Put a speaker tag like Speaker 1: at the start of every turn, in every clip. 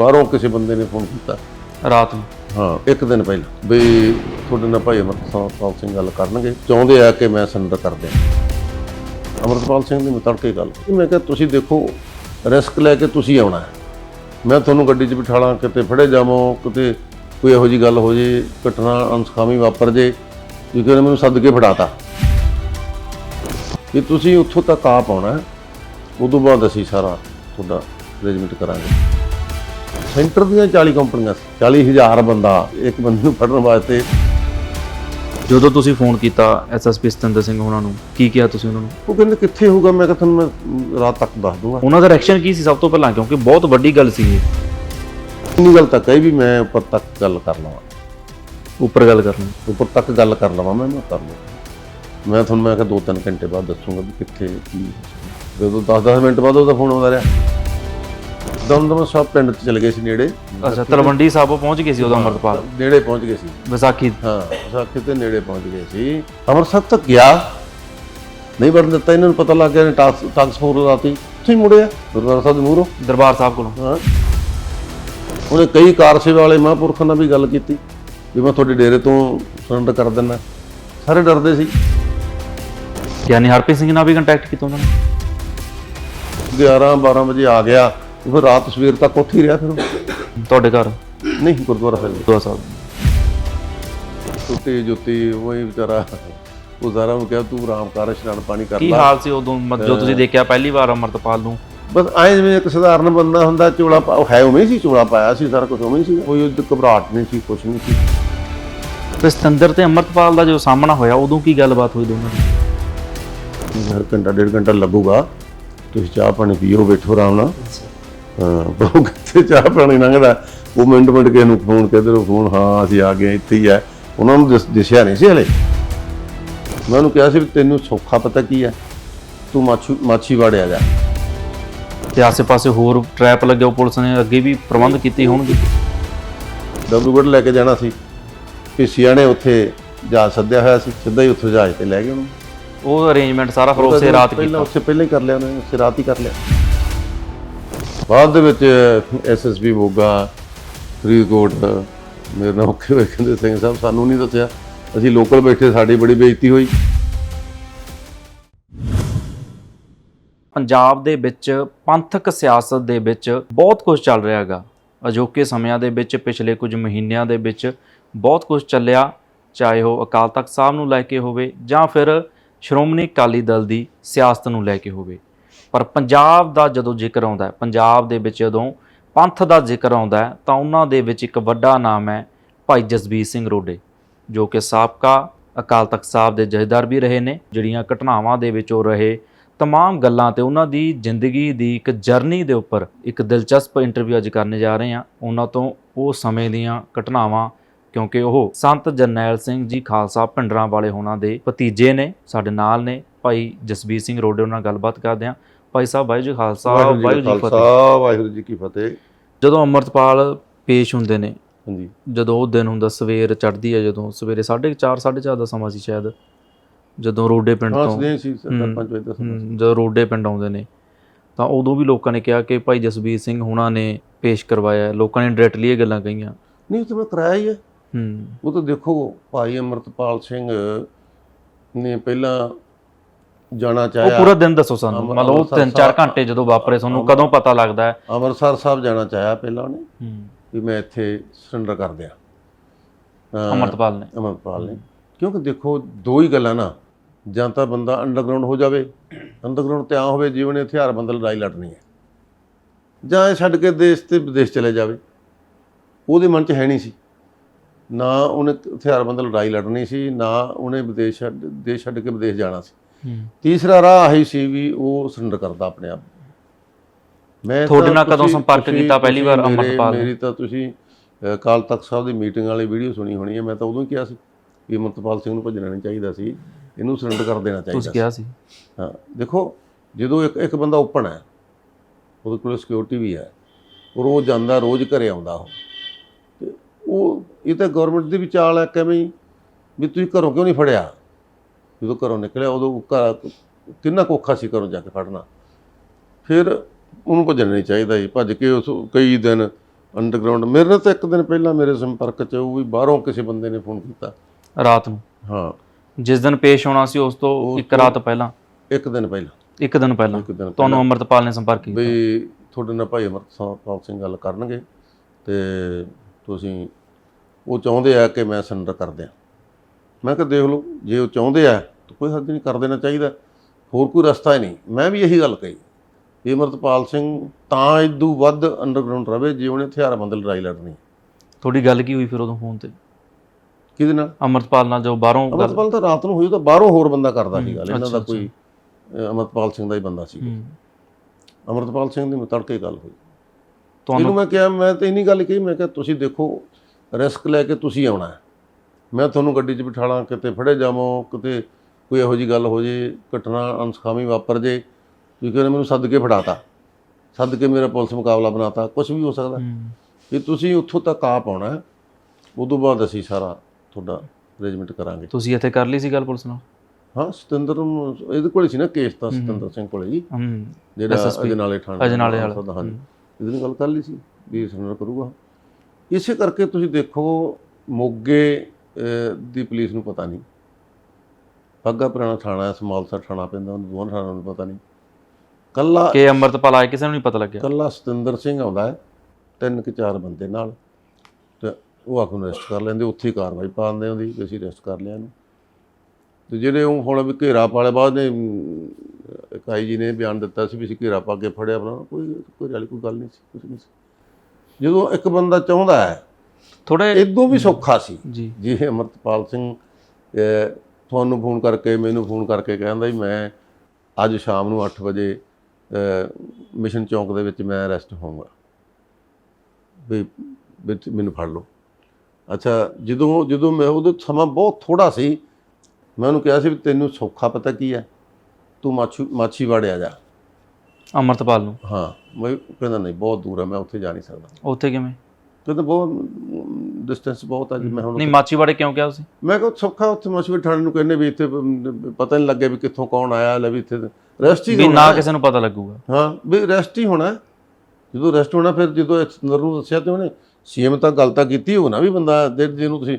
Speaker 1: ਬਾਹਰੋਂ ਕਿਸੇ ਬੰਦੇ ਨੇ ਫੋਨ ਕੀਤਾ।
Speaker 2: ਰਾਤ ਨੂੰ?
Speaker 1: ਹਾਂ ਇੱਕ ਦਿਨ ਪਹਿਲਾਂ। ਵੀ ਤੁਹਾਡੇ ਨਾਲ ਭਾਈ ਅਮਰਪਾਲ ਸਿੰਘ ਗੱਲ ਕਰਨਗੇ। ਚਾਹੁੰਦੇ ਆ ਕਿ ਮੈਂ ਸਰੈਂਡਰ ਕਰ ਦਿਆਂ। ਅਮਰਪਾਲ ਸਿੰਘ ਦੀ ਮੈਂ ਤੜਕੇ ਗੱਲ ਕੀਤੀ। ਮੈਂ ਕਿਹਾ ਤੁਸੀਂ ਦੇਖੋ ਰਿਸਕ ਲੈ ਕੇ ਤੁਸੀਂ ਆਉਣਾ ਹੈ। ਮੈਂ ਤੁਹਾਨੂੰ ਗੱਡੀ 'ਚ ਬਿਠਾਲਾਂ ਕਿਤੇ ਫੜੇ ਜਾਵੋ ਕਿਤੇ ਕੋਈ ਇਹੋ ਜੀ ਗੱਲ ਹੋ ਜੇ ਘਟਨਾ ਅਨਸਖਾਮੀ ਵਾਪਰ ਜੇ। ਕਿਉਂਕਿ ਉਹਨੇ ਮੈਨੂੰ ਸੱਦ ਕੇ ਫੜਾਤਾ। ਕਿ ਤੁਸੀਂ ਉੱਥੋਂ ਤੱਕ ਆ ਪਾਉਣਾ ਉਦੋਂ ਬਾਅਦ ਅਸੀਂ ਸਾਰਾ ਤੁਹਾਡਾ ਅਰੇਂਜਮੈਂਟ ਕਰਾਂਗੇ। ਸੈਂਟਰ ਦੀਆਂ 40 ਕੰਪਨੀਆਂ ਸੀ। 40000 ਬੰਦਾ ਇੱਕ ਬੰਦੇ ਨੂੰ ਫੜਨ ਵਾਸਤੇ।
Speaker 2: ਜਦੋਂ ਤੁਸੀਂ ਫੋਨ ਕੀਤਾ ਐਸਐਸਪੀ ਸਤਿੰਦਰ ਸਿੰਘ ਉਹਨਾਂ ਨੂੰ ਕੀ ਕਿਹਾ ਤੁਸੀਂ ਉਹਨਾਂ ਨੂੰ?
Speaker 1: ਉਹ ਕਹਿੰਦੇ ਕਿੱਥੇ ਹੋਊਗਾ? ਮੈਂ ਕਿਹਾ ਤੁਹਾਨੂੰ ਮੈਂ ਰਾਤ ਤੱਕ ਦੱਸ ਦੂੰਗਾ।
Speaker 2: ਉਹਨਾਂ ਦਾ ਰਿਐਕਸ਼ਨ ਕੀ ਸੀ ਸਭ ਤੋਂ ਪਹਿਲਾਂ? ਕਿਉਂਕਿ ਬਹੁਤ ਵੱਡੀ ਗੱਲ ਸੀ ਇਹ।
Speaker 1: ਇੰਨੀ ਗੱਲ ਤੱਕ ਹੈ ਵੀ ਮੈਂ ਉੱਪਰ ਤੱਕ ਗੱਲ ਕਰ ਲਵਾਂ।
Speaker 2: ਉੱਪਰ ਗੱਲ ਕਰਨੀ
Speaker 1: ਉੱਪਰ ਤੱਕ ਗੱਲ ਕਰ ਲਵਾਂ ਮੈਂ ਮੈਂ ਕਰ ਲਵਾਂ। ਮੈਂ ਤੁਹਾਨੂੰ ਮੈਂ ਕਿਹਾ ਦੋ ਤਿੰਨ ਘੰਟੇ ਬਾਅਦ ਦੱਸੂਗਾ ਵੀ ਕਿੱਥੇ ਕੀ ਜਦੋਂ 10-10 ਮਿੰਟ ਬਾਅਦ ਉਹਦਾ ਫੋਨ ਆਉਂਦਾ ਰਿਹਾ। ਦਮਦਮ ਸਭ ਪਿੰਡ ਚ ਚਲੇ ਗਏ ਸੀ ਨੇੜੇ।
Speaker 2: ਅੱਛਾ ਤਲਵੰਡੀ ਸਾਹਿਬ ਪਹੁੰਚ ਗਏ ਸੀ ਉਦੋਂ ਅਮਰਪਾਲ
Speaker 1: ਨੇੜੇ ਪਹੁੰਚ ਗਏ ਸੀ।
Speaker 2: ਵਿਸਾਖੀ?
Speaker 1: ਹਾਂ ਵਿਸਾਖੀ ਤੇ ਨੇੜੇ ਪਹੁੰਚ ਗਏ ਸੀ। ਅੰਮ੍ਰਿਤਸਰ ਤੱਕ ਗਿਆ ਨਹੀਂ ਵੜਨ ਦਿੱਤਾ ਇਹਨਾਂ ਨੂੰ ਪਤਾ ਲੱਗ ਗਿਆ ਟਾਕਸ ਟਾਕਸ ਫੋਰਸ ਰਾਤੀ ਉੱਥੇ ਮੁੜਿਆ ਗੁਰਦੁਆਰਾ ਸਾਹਿਬ ਦੇ ਮੂਹਰੋਂ?
Speaker 2: ਦਰਬਾਰ ਸਾਹਿਬ ਕੋਲੋਂ।
Speaker 1: ਹਾਂ। ਉਹਨੇ ਕਈ ਕਾਰ ਸੇਵਾ ਵਾਲੇ ਮਹਾਂਪੁਰਖਾਂ ਨਾਲ ਵੀ ਗੱਲ ਕੀਤੀ ਵੀ ਮੈਂ ਤੁਹਾਡੇ ਡੇਰੇ ਤੋਂ ਸਰੈਂਡਰ ਕਰ ਦਿੰਦਾ। ਸਾਰੇ ਡਰਦੇ ਸੀ।
Speaker 2: ਯਾਨੀ ਹਰਪ੍ਰੀਤ ਸਿੰਘ ਨਾਲ ਵੀ ਕੰਟੈਕਟ ਕੀਤਾ ਉਹਨਾਂ ਨੇ?
Speaker 1: 11 12 ਵਜੇ ਆ ਗਿਆ। ਉਹ ਫਿਰ ਰਾਤ ਸਵੇਰ ਤੱਕ ਉੱਥੇ ਹੀ ਰਿਹਾ ਫਿਰ ਉਹ।
Speaker 2: ਤੁਹਾਡੇ ਘਰ?
Speaker 1: ਨਹੀਂ ਗੁਰਦੁਆਰਾ ਸਾਹਿਬ।
Speaker 2: ਦੁਆ ਸਾਹਿਬ।
Speaker 1: ਟੁੱਟੀ ਜੁੱਤੀ ਉਹੀ ਵਿਚਾਰਾ ਉਹ ਜ਼ਾਰਾ ਨੂੰ ਕਿਹਾ ਤੂੰ ਆਰਾਮ ਕਰ ਇਸ਼ਨਾਨ ਪਾਣੀ ਕਰ
Speaker 2: ਕੀ
Speaker 1: ਲੈ।
Speaker 2: ਹਾਲ ਸੀ ਉਦੋਂ? ਜੋ ਤੁਸੀਂ ਦੇਖਿਆ ਪਹਿਲੀ ਵਾਰ ਅਮਰਤਪਾਲ ਨੂੰ?
Speaker 1: ਬਸ ਐ ਜਿਵੇਂ ਇੱਕ ਸਧਾਰਨ ਬੰਦਾ ਹੁੰਦਾ ਚੋਲਾ ਪਾ- ਉਹ ਹੈ ਉਵੇਂ ਹੀ ਸੀ ਚੋਲਾ ਪਾਇਆ ਸੀ ਸਾਰਾ ਕੁਝ ਉਵੇਂ ਹੀ ਸੀ। ਕੋਈ ਉਹਦੇ ਘਬਰਾਹਟ ਨਹੀਂ ਸੀ ਕੁਝ ਨਹੀਂ ਸੀ।
Speaker 2: ਤੇ ਸਤਿੰਦਰ ਤੇ ਅਮਰਤਪਾਲ ਦਾ ਜੋ ਸਾਹਮਣਾ ਹੋਇਆ ਉਦੋਂ ਕੀ ਗੱਲਬਾਤ ਹੋਈ ਦੋਨਾਂ ਦੀ?
Speaker 1: ਘੰਟਾ ਡੇਢ ਘੰਟਾ ਲੱਗੂਗਾ। ਤੁਸੀਂ ਚਾਹ ਪਾਣੀ ਪੀਓ ਬੈਠੋ ਆਰਾਮ ਨਾਲ। ਹਾਂ ਪਰ ਉਹ ਕਿੱਥੇ ਚਾਹ ਪਾਣੀ ਲੰਘਦਾ। ਉਹ ਮਿੰਟ ਮਿੰਟ ਕਿਸੇ ਨੂੰ ਫੋਨ ਕਹਿੰਦੇ ਰੋ ਫੋਨ ਹਾਂ ਅਸੀਂ ਆ ਗਏ ਇੱਥੇ ਹੀ ਆ ਉਹਨਾਂ ਨੂੰ ਦਿਸ- ਦਿਸਿਆ ਨਹੀਂ ਸੀ ਹਲੇ। ਮੈਂ ਉਹਨੂੰ ਕਿਹਾ ਸੀ ਤੈਨੂੰ ਸੌਖਾ ਪਤਾ ਕੀ ਹੈ? ਤੂੰ ਮਾਛੀ ਮਾਛੀ ਵਾੜਿਆ ਜਾ।
Speaker 2: ਤੇ ਆਸੇ-ਪਾਸੇ ਹੋਰ ਟ੍ਰੈਪ ਲੱਗੇ ਉਹ ਪੁਲਿਸ ਨੇ ਅੱਗੇ ਵੀ ਪ੍ਰਬੰਧ ਕੀਤੇ ਹੋਣਗੇ।
Speaker 1: ਡਬਲੂਗੜ ਲੈ ਕੇ ਜਾਣਾ ਸੀ। ਪਿਸੀਆ ਨੇ ਉੱਥੇ ਜਹਾਜ਼ ਸੱਦਿਆ ਹੋਇਆ ਸੀ ਸਿੱਧਾ ਹੀ ਉੱਥੋਂ ਜਹਾਜ਼ ਤੇ ਲੈ ਗਏ ਉਹਨੂੰ।
Speaker 2: ਉਹ ਅਰੇਂਜਮੈਂਟ ਸਾਰਾ ਫਿਰ ਉਸੇ ਰਾਤ
Speaker 1: ਪਹਿਲਾਂ
Speaker 2: ਕੀਤਾ।
Speaker 1: ਉਸੇ ਪਹਿਲਾਂ ਹੀ ਕਰ ਲਿਆ ਉਹਨੇ ਉਸੇ ਰਾਤ ਹੀ ਕਰ ਲਿਆ। ਬਾਅਦ ਦੇ ਵਿੱਚ ਐਸਐਸਬੀ ਮੋਗਾ, ਫਰੀਦਕੋਟ, ਮੇਰੇ ਨਾਲ ਔਖੇ ਹੋਏ ਕਹਿੰਦੇ, ਸਿੰਘ ਸਾਹਿਬ, ਸਾਨੂੰ ਨਹੀਂ ਦੱਸਿਆ। ਅਸੀਂ ਲੋਕਲ ਬੈਠੇ, ਸਾਡੀ ਬੜੀ ਬੇਇੱਜ਼ਤੀ ਹੋਈ।
Speaker 2: ਪੰਜਾਬ ਦੇ ਵਿੱਚ ਪੰਥਕ ਸਿਆਸਤ ਦੇ ਵਿੱਚ ਬਹੁਤ ਕੁਝ ਚੱਲ ਰਿਹਾ ਹੈਗਾ। ਅਜੋਕੇ ਸਮਿਆਂ ਦੇ ਵਿੱਚ, ਪਿਛਲੇ ਕੁਝ ਮਹੀਨਿਆਂ ਦੇ ਵਿੱਚ ਬਹੁਤ ਕੁਝ ਚੱਲਿਆ, ਚਾਹੇ ਉਹ ਅਕਾਲ ਤਖਤ ਸਾਹਿਬ ਨੂੰ ਲੈ ਕੇ ਹੋਵੇ ਜਾਂ ਫਿਰ ਸ਼੍ਰੋਮਣੀ ਅਕਾਲੀ ਦਲ ਦੀ ਸਿਆਸਤ ਨੂੰ ਲੈ ਕੇ ਹੋਵੇ। ਪਰ ਪੰਜਾਬ ਦਾ ਜਦੋਂ ਜ਼ਿਕਰ ਆਉਂਦਾ ਪੰਜਾਬ ਦੇ ਵਿੱਚ ਜਦੋਂ ਪੰਥ ਦਾ ਜ਼ਿਕਰ ਆਉਂਦਾ ਤਾਂ ਉਹਨਾਂ ਦੇ ਵਿੱਚ ਇੱਕ ਵੱਡਾ ਨਾਮ ਹੈ ਭਾਈ ਜਸਬੀਰ ਸਿੰਘ ਰੋਡੇ, ਜੋ ਕਿ ਸਾਬਕਾ ਅਕਾਲ ਤਖਤ ਸਾਹਿਬ ਦੇ ਜਥੇਦਾਰ ਵੀ ਰਹੇ ਨੇ, ਜਿਹੜੀਆਂ ਘਟਨਾਵਾਂ ਦੇ ਵਿੱਚ ਉਹ ਰਹੇ। ਤਮਾਮ ਗੱਲਾਂ ਤੇ ਉਹਨਾਂ ਦੀ ਜ਼ਿੰਦਗੀ ਦੀ ਇੱਕ ਜਰਨੀ ਦੇ ਉੱਪਰ ਇੱਕ ਦਿਲਚਸਪ ਇੰਟਰਵਿਊ ਅੱਜ ਕਰਨ ਜਾ ਰਹੇ ਹਾਂ। ਉਹਨਾਂ ਤੋਂ ਉਹ ਸਮੇਂ ਦੀਆਂ ਘਟਨਾਵਾਂ, ਕਿਉਂਕਿ ਉਹ ਸੰਤ ਜਰਨੈਲ ਸਿੰਘ ਜੀ ਖਾਲਸਾ ਭਿੰਡਰਾਂ ਵਾਲੇ ਹੋਣਾ ਦੇ ਭਤੀਜੇ ਨੇ, ਸਾਡੇ ਨਾਲ ਨੇ। ਭਾਈ ਜਸਬੀਰ ਸਿੰਘ ਰੋਡੇ, ਉਹਨਾਂ ਨਾਲ ਗੱਲਬਾਤ ਕਰਦੇ ਹਾਂ। ਭਾਈ ਸਾਹਿਬ ਵਾਹਿਗੁਰੂ ਜੀ ਖਾਲਸਾ ਵਾਹਿਗੁਰੂ ਜੀ
Speaker 1: ਖਾਲਸਾ ਵਾਹਿਗੁਰੂ ਜੀ ਕੀ ਫਤਿਹ।
Speaker 2: ਜਦੋਂ ਅਮਰਤਪਾਲ ਪੇਸ਼ ਹੁੰਦੇ ਨੇ
Speaker 1: ਹਾਂਜੀ।
Speaker 2: ਜਦੋਂ ਉਹ ਦਿਨ ਹੁੰਦਾ ਸਵੇਰ ਚੜ੍ਹਦੀ ਹੈ ਜਦੋਂ ਸਵੇਰੇ 4:30 4:30 ਦਾ ਸਮਾਂ ਸੀ ਸ਼ਾਇਦ ਜਦੋਂ ਰੋਡੇ ਪਿੰਡ
Speaker 1: ਹਾਂ
Speaker 2: ਤੋਂ
Speaker 1: ਸਦੇ ਸੀ ਸਰਪੰਚ ਵਜੇ ਦੱਸ
Speaker 2: ਹਮ, ਜਦੋਂ ਰੋਡੇ ਪਿੰਡ ਆਉਂਦੇ ਨੇ ਤਾਂ ਉਦੋਂ ਵੀ ਲੋਕਾਂ ਨੇ ਕਿਹਾ ਕਿ ਭਾਈ ਜਸਬੀਰ ਸਿੰਘ ਹੁਣਾਂ ਨੇ ਪੇਸ਼ ਕਰਵਾਇਆ ਹੈ। ਲੋਕਾਂ ਨੇ ਡਾਇਰੈਕਟਲੀ ਇਹ ਗੱਲਾਂ ਕਹੀਆਂ।
Speaker 1: ਨਹੀਂ ਉਹ ਤਾਂ ਮੈਂ ਕਰਾਇਆ ਹੀ ਹੈ
Speaker 2: ਹੂੰ।
Speaker 1: ਉਹ ਤਾਂ ਦੇਖੋ ਭਾਈ ਅਮਰਤਪਾਲ ਸਿੰਘ ਨੇ ਪਹਿਲਾਂ ਜਾਣਾ
Speaker 2: ਉਹ
Speaker 1: ਚਾਹਿਆ
Speaker 2: ਪੂਰਾ ਦਿਨ ਦੱਸੋ ਸਾਨੂੰ।
Speaker 1: ਅੰਮ੍ਰਿ-
Speaker 2: ਮਤਲਬ ਉਹ
Speaker 1: ਅੰਮ੍ਰਿਤਸਰ
Speaker 2: 3-4
Speaker 1: ਸਾਹਿਬ-
Speaker 2: ਘੰਟੇ ਜਦੋਂ ਵਾਪਰੇ ਤੁਹਾਨੂੰ ਕਦੋਂ ਪਤਾ ਲੱਗਦਾ ਹੈ?
Speaker 1: ਅੰਮ੍ਰਿਤਸਰ ਸਾਹਿਬ ਜਾਣਾ ਚਾਹਿਆ ਪਹਿਲਾਂ ਉਹਨੇ
Speaker 2: ਹੂੰ।
Speaker 1: ਵੀ ਮੈਂ ਇੱਥੇ ਸਰੈਂਡਰ ਕਰ ਦਿਆਂ। ਅਹ
Speaker 2: ਅਮਰਤਪਾਲ ਨੇ।
Speaker 1: ਅਮਰਪਾਲ ਨੇ। ਕਿਉਂਕਿ ਦੇਖੋ ਦੋ ਹੀ ਗੱਲਾਂ ਨਾ। ਜਾਂ ਤਾਂ ਬੰਦਾ ਅੰਡਰਗਰਾਉਂਡ ਹੋ ਜਾਵੇ ਅੰਡਰਗਰਾਉਂਡ ਤੇ ਆ ਹੋਵੇ ਜਿਵੇਂ ਨੇ ਹਥਿਆਰਬੰਦ ਲੜਾਈ ਲੜਨੀ ਹੈ। ਜਾਂ ਇਹ ਛੱਡ ਕੇ ਦੇਸ਼ ਤੇ ਵਿਦੇਸ਼ ਚਲੇ ਜਾਵੇ। ਉਹਦੇ ਮਨ 'ਚ ਹੈ ਨਹੀਂ ਸੀ। ਨਾ ਉਹਨੇ ਹਥਿਆਰਬੰਦ ਲੜਾਈ ਲੜਨੀ ਸੀ ਨਾ ਉਹਨੇ ਵਿਦੇਸ਼ ਛੱਡ ਦੇਸ਼ ਛੱਡ ਕੇ ਵਿਦੇਸ਼ ਜਾਣਾ ਸੀ। ਤੀਸਰਾ ਰਾਹ ਆਹੀ ਸੀ ਵੀ ਉਹ ਸਰੈਂਡਰ ਕਰਦਾ ਆਪਣੇ ਆਪ ਮੈਂ
Speaker 2: ਤੁਹਾਡੇ ਨਾਲ ਕਦੋਂ ਸੰਪਰਕ ਕੀਤਾ? ਪਹਿਲੀ ਵਾਰ
Speaker 1: ਤੁਸੀਂ ਮੇਰੇ- ਤਾਂ ਤੁਸੀਂ ਅ, ਅਕਾਲ ਤਖਤ ਸਾਹਿਬ ਦੀ ਮੀਟਿੰਗ ਵਾਲੀ ਵੀਡੀਓ ਸੁਣੀ ਹੋਣੀ ਹੈ। ਮੈਂ ਤਾਂ ਉਦੋਂ ਹੀ ਕਿਹਾ ਸੀ ਵੀ ਅਮਰਤਪਾਲ ਸਿੰਘ ਨੂੰ ਭੱਜਣਾ ਨਹੀਂ ਚਾਹੀਦਾ ਸੀ। ਇਹਨੂੰ ਸਰੈਂਡਰ ਕਰ ਦੇਣਾ ਚਾਹੀਦਾ
Speaker 2: ਤੁਸੀਂ ਕਿਹਾ ਸੀ।
Speaker 1: ਹਾਂ ਦੇਖੋ ਜਦੋਂ ਇੱਕ ਇੱਕ ਬੰਦਾ ਓਪਨ ਹੈ ਉਹਦੇ ਕੋਲ ਸਿਕਿਉਰਿਟੀ ਵੀ ਹੈ ਉਹ ਰੋਜ਼ ਜਾਂਦਾ ਰੋਜ਼ ਘਰੇ ਆਉਂਦਾ ਉਹ। ਤੇ ਉਹ ਇਹ ਤਾਂ ਗਵਰਨਮੈਂਟ ਦੀ ਵੀ ਚਾਲ ਹੈ ਕਿਵੇਂ ਵੀ ਤੁਸੀਂ ਘਰੋਂ ਕਿਉਂ ਨਹੀਂ ਫੜਿਆ? ਜਦੋਂ ਘਰੋਂ ਨਿਕਲਿਆ ਉਦੋਂ ਘਰ ਕਿੰਨਾ ਕੋਖਾ ਸੀ ਘਰੋਂ ਜਾ ਕੇ ਫੜਨਾ। ਫਿਰ ਉਹਨੂੰ ਭੱਜਣਾ ਨਹੀਂ ਚਾਹੀਦਾ ਜੀ ਭੱਜ ਕੇ ਉਸ ਕਈ ਦਿਨ ਅੰਡਰਗਰਾਉਂਡ ਮੇਰੇ ਨਾਲ ਤਾਂ ਇੱਕ ਦਿਨ ਪਹਿਲਾਂ ਮੇਰੇ ਸੰਪਰਕ 'ਚ ਉਹ ਵੀ ਬਾਹਰੋਂ ਕਿਸੇ ਬੰਦੇ ਨੇ ਫੋਨ ਕੀਤਾ।
Speaker 2: ਰਾਤ ਨੂੰ?
Speaker 1: ਹਾਂ।
Speaker 2: ਜਿਸ ਦਿਨ ਪੇਸ਼ ਹੋਣਾ ਸੀ ਉਸ ਤੋਂ ਇੱਕ ਰਾਤ ਪਹਿਲਾਂ?
Speaker 1: ਇੱਕ ਦਿਨ ਪਹਿਲਾਂ।
Speaker 2: ਇੱਕ ਦਿਨ ਪਹਿਲਾਂ? ਤੁਹਾਨੂੰ ਅਮਰਤਪਾਲ ਨੇ ਸੰਪਰਕ ਕੀਤਾ?
Speaker 1: ਵੀ ਤੁਹਾਡੇ ਨਾਲ ਭਾਈ ਅਮਰਤਪਾਲ ਸਿੰਘ ਗੱਲ ਕਰਨਗੇ ਤੇ ਤੁਸੀਂ ਉਹ ਚਾਹੁੰਦੇ ਆ ਕਿ ਮੈਂ ਸਰੈਂਡਰ ਕਰ ਦਿਆਂ। ਮੈਂ ਕਿਹਾ ਦੇਖ ਲਓ ਜੇ ਉਹ ਚਾਹੁੰਦੇ ਆ ਤਾਂ ਕੋਈ ਹੱਦ ਨਹੀਂ ਕਰ ਦੇਣਾ ਚਾਹੀਦਾ। ਹੋਰ ਕੋਈ ਰਸਤਾ ਹੀ ਨਹੀਂ। ਮੈਂ ਵੀ ਇਹੀ ਗੱਲ ਕਹੀ। ਵੀ ਅਮਰਤਪਾਲ ਸਿੰਘ ਤਾਂ ਇਦੋਂ ਵੱਧ ਅੰਡਰਗਰਾਉਂਡ ਰਵੇ ਜੇ ਉਹਨੇ ਹਥਿਆਰਬੰਦ ਲੜਾਈ ਲੜਨੀ।
Speaker 2: ਤੁਹਾਡੀ ਗੱਲ ਕੀ ਹੋਈ ਫਿਰ ਉਦੋਂ ਫੋਨ ਤੇ?
Speaker 1: ਕਿਹਦੇ ਨਾਲ?
Speaker 2: ਅਮਰਤਪਾਲ ਨਾਲ ਜੋ ਬਾਹਰੋਂ
Speaker 1: ਅਮਰਤਪਾਲ ਤਾਂ ਰਾਤ ਨੂੰ ਹੋਈ ਤਾਂ ਬਾਹਰੋਂ ਹੋਰ ਬੰਦਾ ਕਰਦਾ ਸੀ ਗੱਲ। ਇਹਨਾਂ ਦਾ ਕੋਈ ਅਮਰਤਪਾਲ ਸਿੰਘ ਦਾ ਹੀ ਬੰਦਾ ਸੀ। ਅਮਰਤਪਾਲ ਸਿੰਘ ਦੀ ਤੜਕੇ ਗੱਲ ਹੋਈ।
Speaker 2: ਤੁਹਾਨੂੰ
Speaker 1: ਮੈਂ ਕਿਹਾ ਮੈਂ ਤਾਂ ਇੰਨੀ ਗੱਲ ਕਹੀ ਮੈਂ ਕਿਹਾ ਤੁਸੀਂ ਦੇਖੋ ਰਿਸਕ ਲੈ ਕੇ ਤੁਸੀਂ ਆਉਣਾ ਹੈ। ਮੈਂ ਤੁਹਾਨੂੰ ਗੱਡੀ 'ਚ ਬਿਠਾਲਾਂ ਕਿਤੇ ਫੜੇ ਜਾਵੋ ਕਿਤੇ ਕੋਈ ਇਹੋ ਜੀ ਗੱਲ ਹੋ ਜੇ ਘਟਨਾ ਅਨਸਖਾਮੀ ਵਾਪਰ ਜੇ ਕਿਉਂਕਿ ਉਹਨੇ ਮੈਨੂੰ ਸੱਦ ਕੇ ਫੜਾਤਾ। ਸੱਦ ਕੇ ਮੇਰਾ ਪੁਲਿਸ ਮੁਕਾਬਲਾ ਬਣਾਤਾ ਕੁਝ ਵੀ ਹੋ ਸਕਦਾ।
Speaker 2: ਹੂੰ।
Speaker 1: ਵੀ ਤੁਸੀਂ ਉੱਥੋਂ ਤੱਕ ਆ ਪਾਉਣਾ ਹੈ ਉਦੋਂ ਬਾਅਦ ਅਸੀਂ ਸਾਰਾ ਤੁਹਾਡਾ ਅਰੇਂਜਮੈਂਟ ਕਰਾਂਗੇ।
Speaker 2: ਤੁਸੀਂ ਇੱਥੇ ਕਰ ਲਈ ਸੀ ਗੱਲ ਪੁਲਿਸ ਨਾਲ?
Speaker 1: ਹਾਂ ਸਤਿੰਦਰ ਨੂੰ ਇਹਦੇ ਕੋਲ ਸੀ ਨਾ ਕੇਸ ਤਾਂ ਸਤਿੰਦਰ ਸਿੰਘ ਕੋਲੇ ਜੀ
Speaker 2: ਹੂੰ।
Speaker 1: ਜਿਹੜਾ ਅਜਨਾਲੇ ਥਾਣੇ
Speaker 2: ਅਜਨਾਲੇ ਵਾਲਾ।
Speaker 1: ਹਾਂਜੀ। ਇਹਦੇ ਨਾਲ ਗੱਲ ਕਰ ਲਈ ਸੀ ਵੀ ਸਰੈਂਡਰ ਕਰੂਗਾ। ਇਸੇ ਕਰਕੇ ਤੁਸੀਂ ਦੇਖੋ ਮੋਗੇ ਦੀ ਪੁਲਿਸ ਨੂੰ ਪਤਾ ਨਹੀਂ। ਪੱਗਾ ਪੁਰਾਣਾ ਥਾਣਾ ਹੈ ਸਮਾਲਸਰ ਥਾਣਾ ਪੈਂਦਾ ਉਹਨੂੰ ਦੋਵਾਂ ਥਾਣਾਂ ਨੂੰ ਪਤਾ ਨਹੀਂ। ਕੱਲਾ
Speaker 2: ਕਿ ਅਮਰਤਪਾਲ ਆਏ ਕਿਸੇ ਨੂੰ ਨਹੀਂ ਪਤਾ ਲੱਗਿਆ?
Speaker 1: ਕੱਲਾ ਸਤਿੰਦਰ ਸਿੰਘ ਆਉਂਦਾ ਹੈ ਤਿੰਨ ਕਿ ਚਾਰ ਬੰਦੇ ਨਾਲ ਤੇ ਉਹ ਆਖੂ ਨੂੰ ਅਰੈਸਟ ਕਰ ਲੈਂਦੇ ਉੱਥੇ ਹੀ ਕਾਰਵਾਈ ਪਾ ਦਿੰਦੇ ਉਹਦੀ ਵੀ ਅਸੀਂ ਅਰੈਸਟ ਕਰ ਲਿਆ ਇਹਨੂੰ। ਤੇ ਜਿਹੜੇ ਉਹ ਹੁਣ ਵੀ ਘੇਰਾ ਪਾਲੇ ਬਾਅਦ ਨੇ ਇਕਾਈ ਜੀ ਨੇ ਬਿਆਨ ਦਿੱਤਾ ਸੀ ਵੀ ਅਸੀਂ ਘੇਰਾ ਪਾ ਕੇ ਫੜਿਆ ਬਣਾ ਕੋਈ ਕੋਈ ਵਾਲੀ ਕੋਈ ਗੱਲ ਨਹੀਂ ਸੀ ਕੁਛ ਨਹੀਂ ਸੀ। ਜਦੋਂ ਇੱਕ ਬੰਦਾ ਚਾਹੁੰਦਾ ਹੈ
Speaker 2: ਥੋੜੇ
Speaker 1: ਇਦੋਂ ਵੀ ਸੌਖਾ ਸੀ।
Speaker 2: ਜੀ।
Speaker 1: ਜੀ ਅਮਰਤਪਾਲ ਸਿੰਘ ਤੁਹਾਨੂੰ ਫੋਨ ਕਰਕੇ ਮੈਨੂੰ ਫੋਨ ਕਰਕੇ ਕਹਿੰਦਾ ਵੀ ਮੈਂ ਅੱਜ ਸ਼ਾਮ ਨੂੰ 8 ਵਜੇ ਮਿਸ਼ਨ ਚੌਂਕ ਦੇ ਵਿੱਚ ਮੈਂ ਅਰੈਸਟ ਹੋਊਂਗਾ। ਵੀ ਵਿੱਚ ਮੈਨੂੰ ਫੜ ਲਓ। ਅੱਛਾ ਜਦੋਂ ਜਦੋਂ ਮੈਂ ਉਹਦੇ ਸਮਾਂ ਬਹੁਤ ਥੋੜਾ ਸੀ ਮੈਂ ਉਹਨੂੰ ਕਿਹਾ ਸੀ ਵੀ ਤੈਨੂੰ ਸੌਖਾ ਪਤਾ ਕੀ ਹੈ? ਤੂੰ ਮਾਛੀ ਮਾਛੀਵਾੜੇ ਆ ਜਾ।
Speaker 2: ਅਮਰਤਪਾਲ ਨੂੰ?
Speaker 1: ਹਾਂ ਮੈਂ ਕਹਿੰਦਾ ਨਹੀਂ ਬਹੁਤ ਦੂਰ ਹੈ ਮੈਂ ਉੱਥੇ ਜਾ ਨਹੀਂ ਸਕਦਾ।
Speaker 2: ਉੱਥੇ ਕਿਵੇਂ?
Speaker 1: ਕਹਿੰਦਾ ਬਹੁਤ ਡਿਸਟੈਂਸ ਬਹੁਤ ਹੈ ਜੀ ਮੈਂ ਹੁਣ
Speaker 2: ਨਹੀਂ ਮਾਚੀਵਾੜੇ ਕਿਉਂ ਕਿਹਾ ਤੁਸੀਂ?
Speaker 1: ਮੈਂ ਕਿਹਾ ਸੌਖਾ ਉੱਥੇ ਮਸ਼ਵਰ ਥਾਣੇ ਨੂੰ ਕਹਿੰਦੇ ਵੀ ਇੱਥੇ ਪਤਾ ਨਹੀਂ ਲੱਗੇ ਵੀ ਕਿੱਥੋਂ ਕੌਣ ਆਇਆ ਲੈ ਵੀ ਇੱਥੇ ਰੈਸਟ ਹੀ
Speaker 2: ਵੀ
Speaker 1: ਹੋਣਾ
Speaker 2: ਨਾ। ਕਿਸੇ ਨੂੰ ਪਤਾ ਲੱਗੂਗਾ।
Speaker 1: ਹਾਂ ਵੀ ਰੈਸਟ ਹੀ ਹੋਣਾ। ਜਦੋਂ ਰੈਸਟ ਹੋਣਾ ਫਿਰ ਜਦੋਂ ਸਤਿੰਦਰ ਨੂੰ ਦੱਸਿਆ ਤੇ ਉਹਨੇ ਸੀਐਮ ਤਾਂ ਗੱਲ ਤਾਂ ਕੀਤੀ ਹੋ ਨਾ ਵੀ ਬੰਦਾ ਜੇ- ਜਿਹਨੂੰ ਤੁਸੀਂ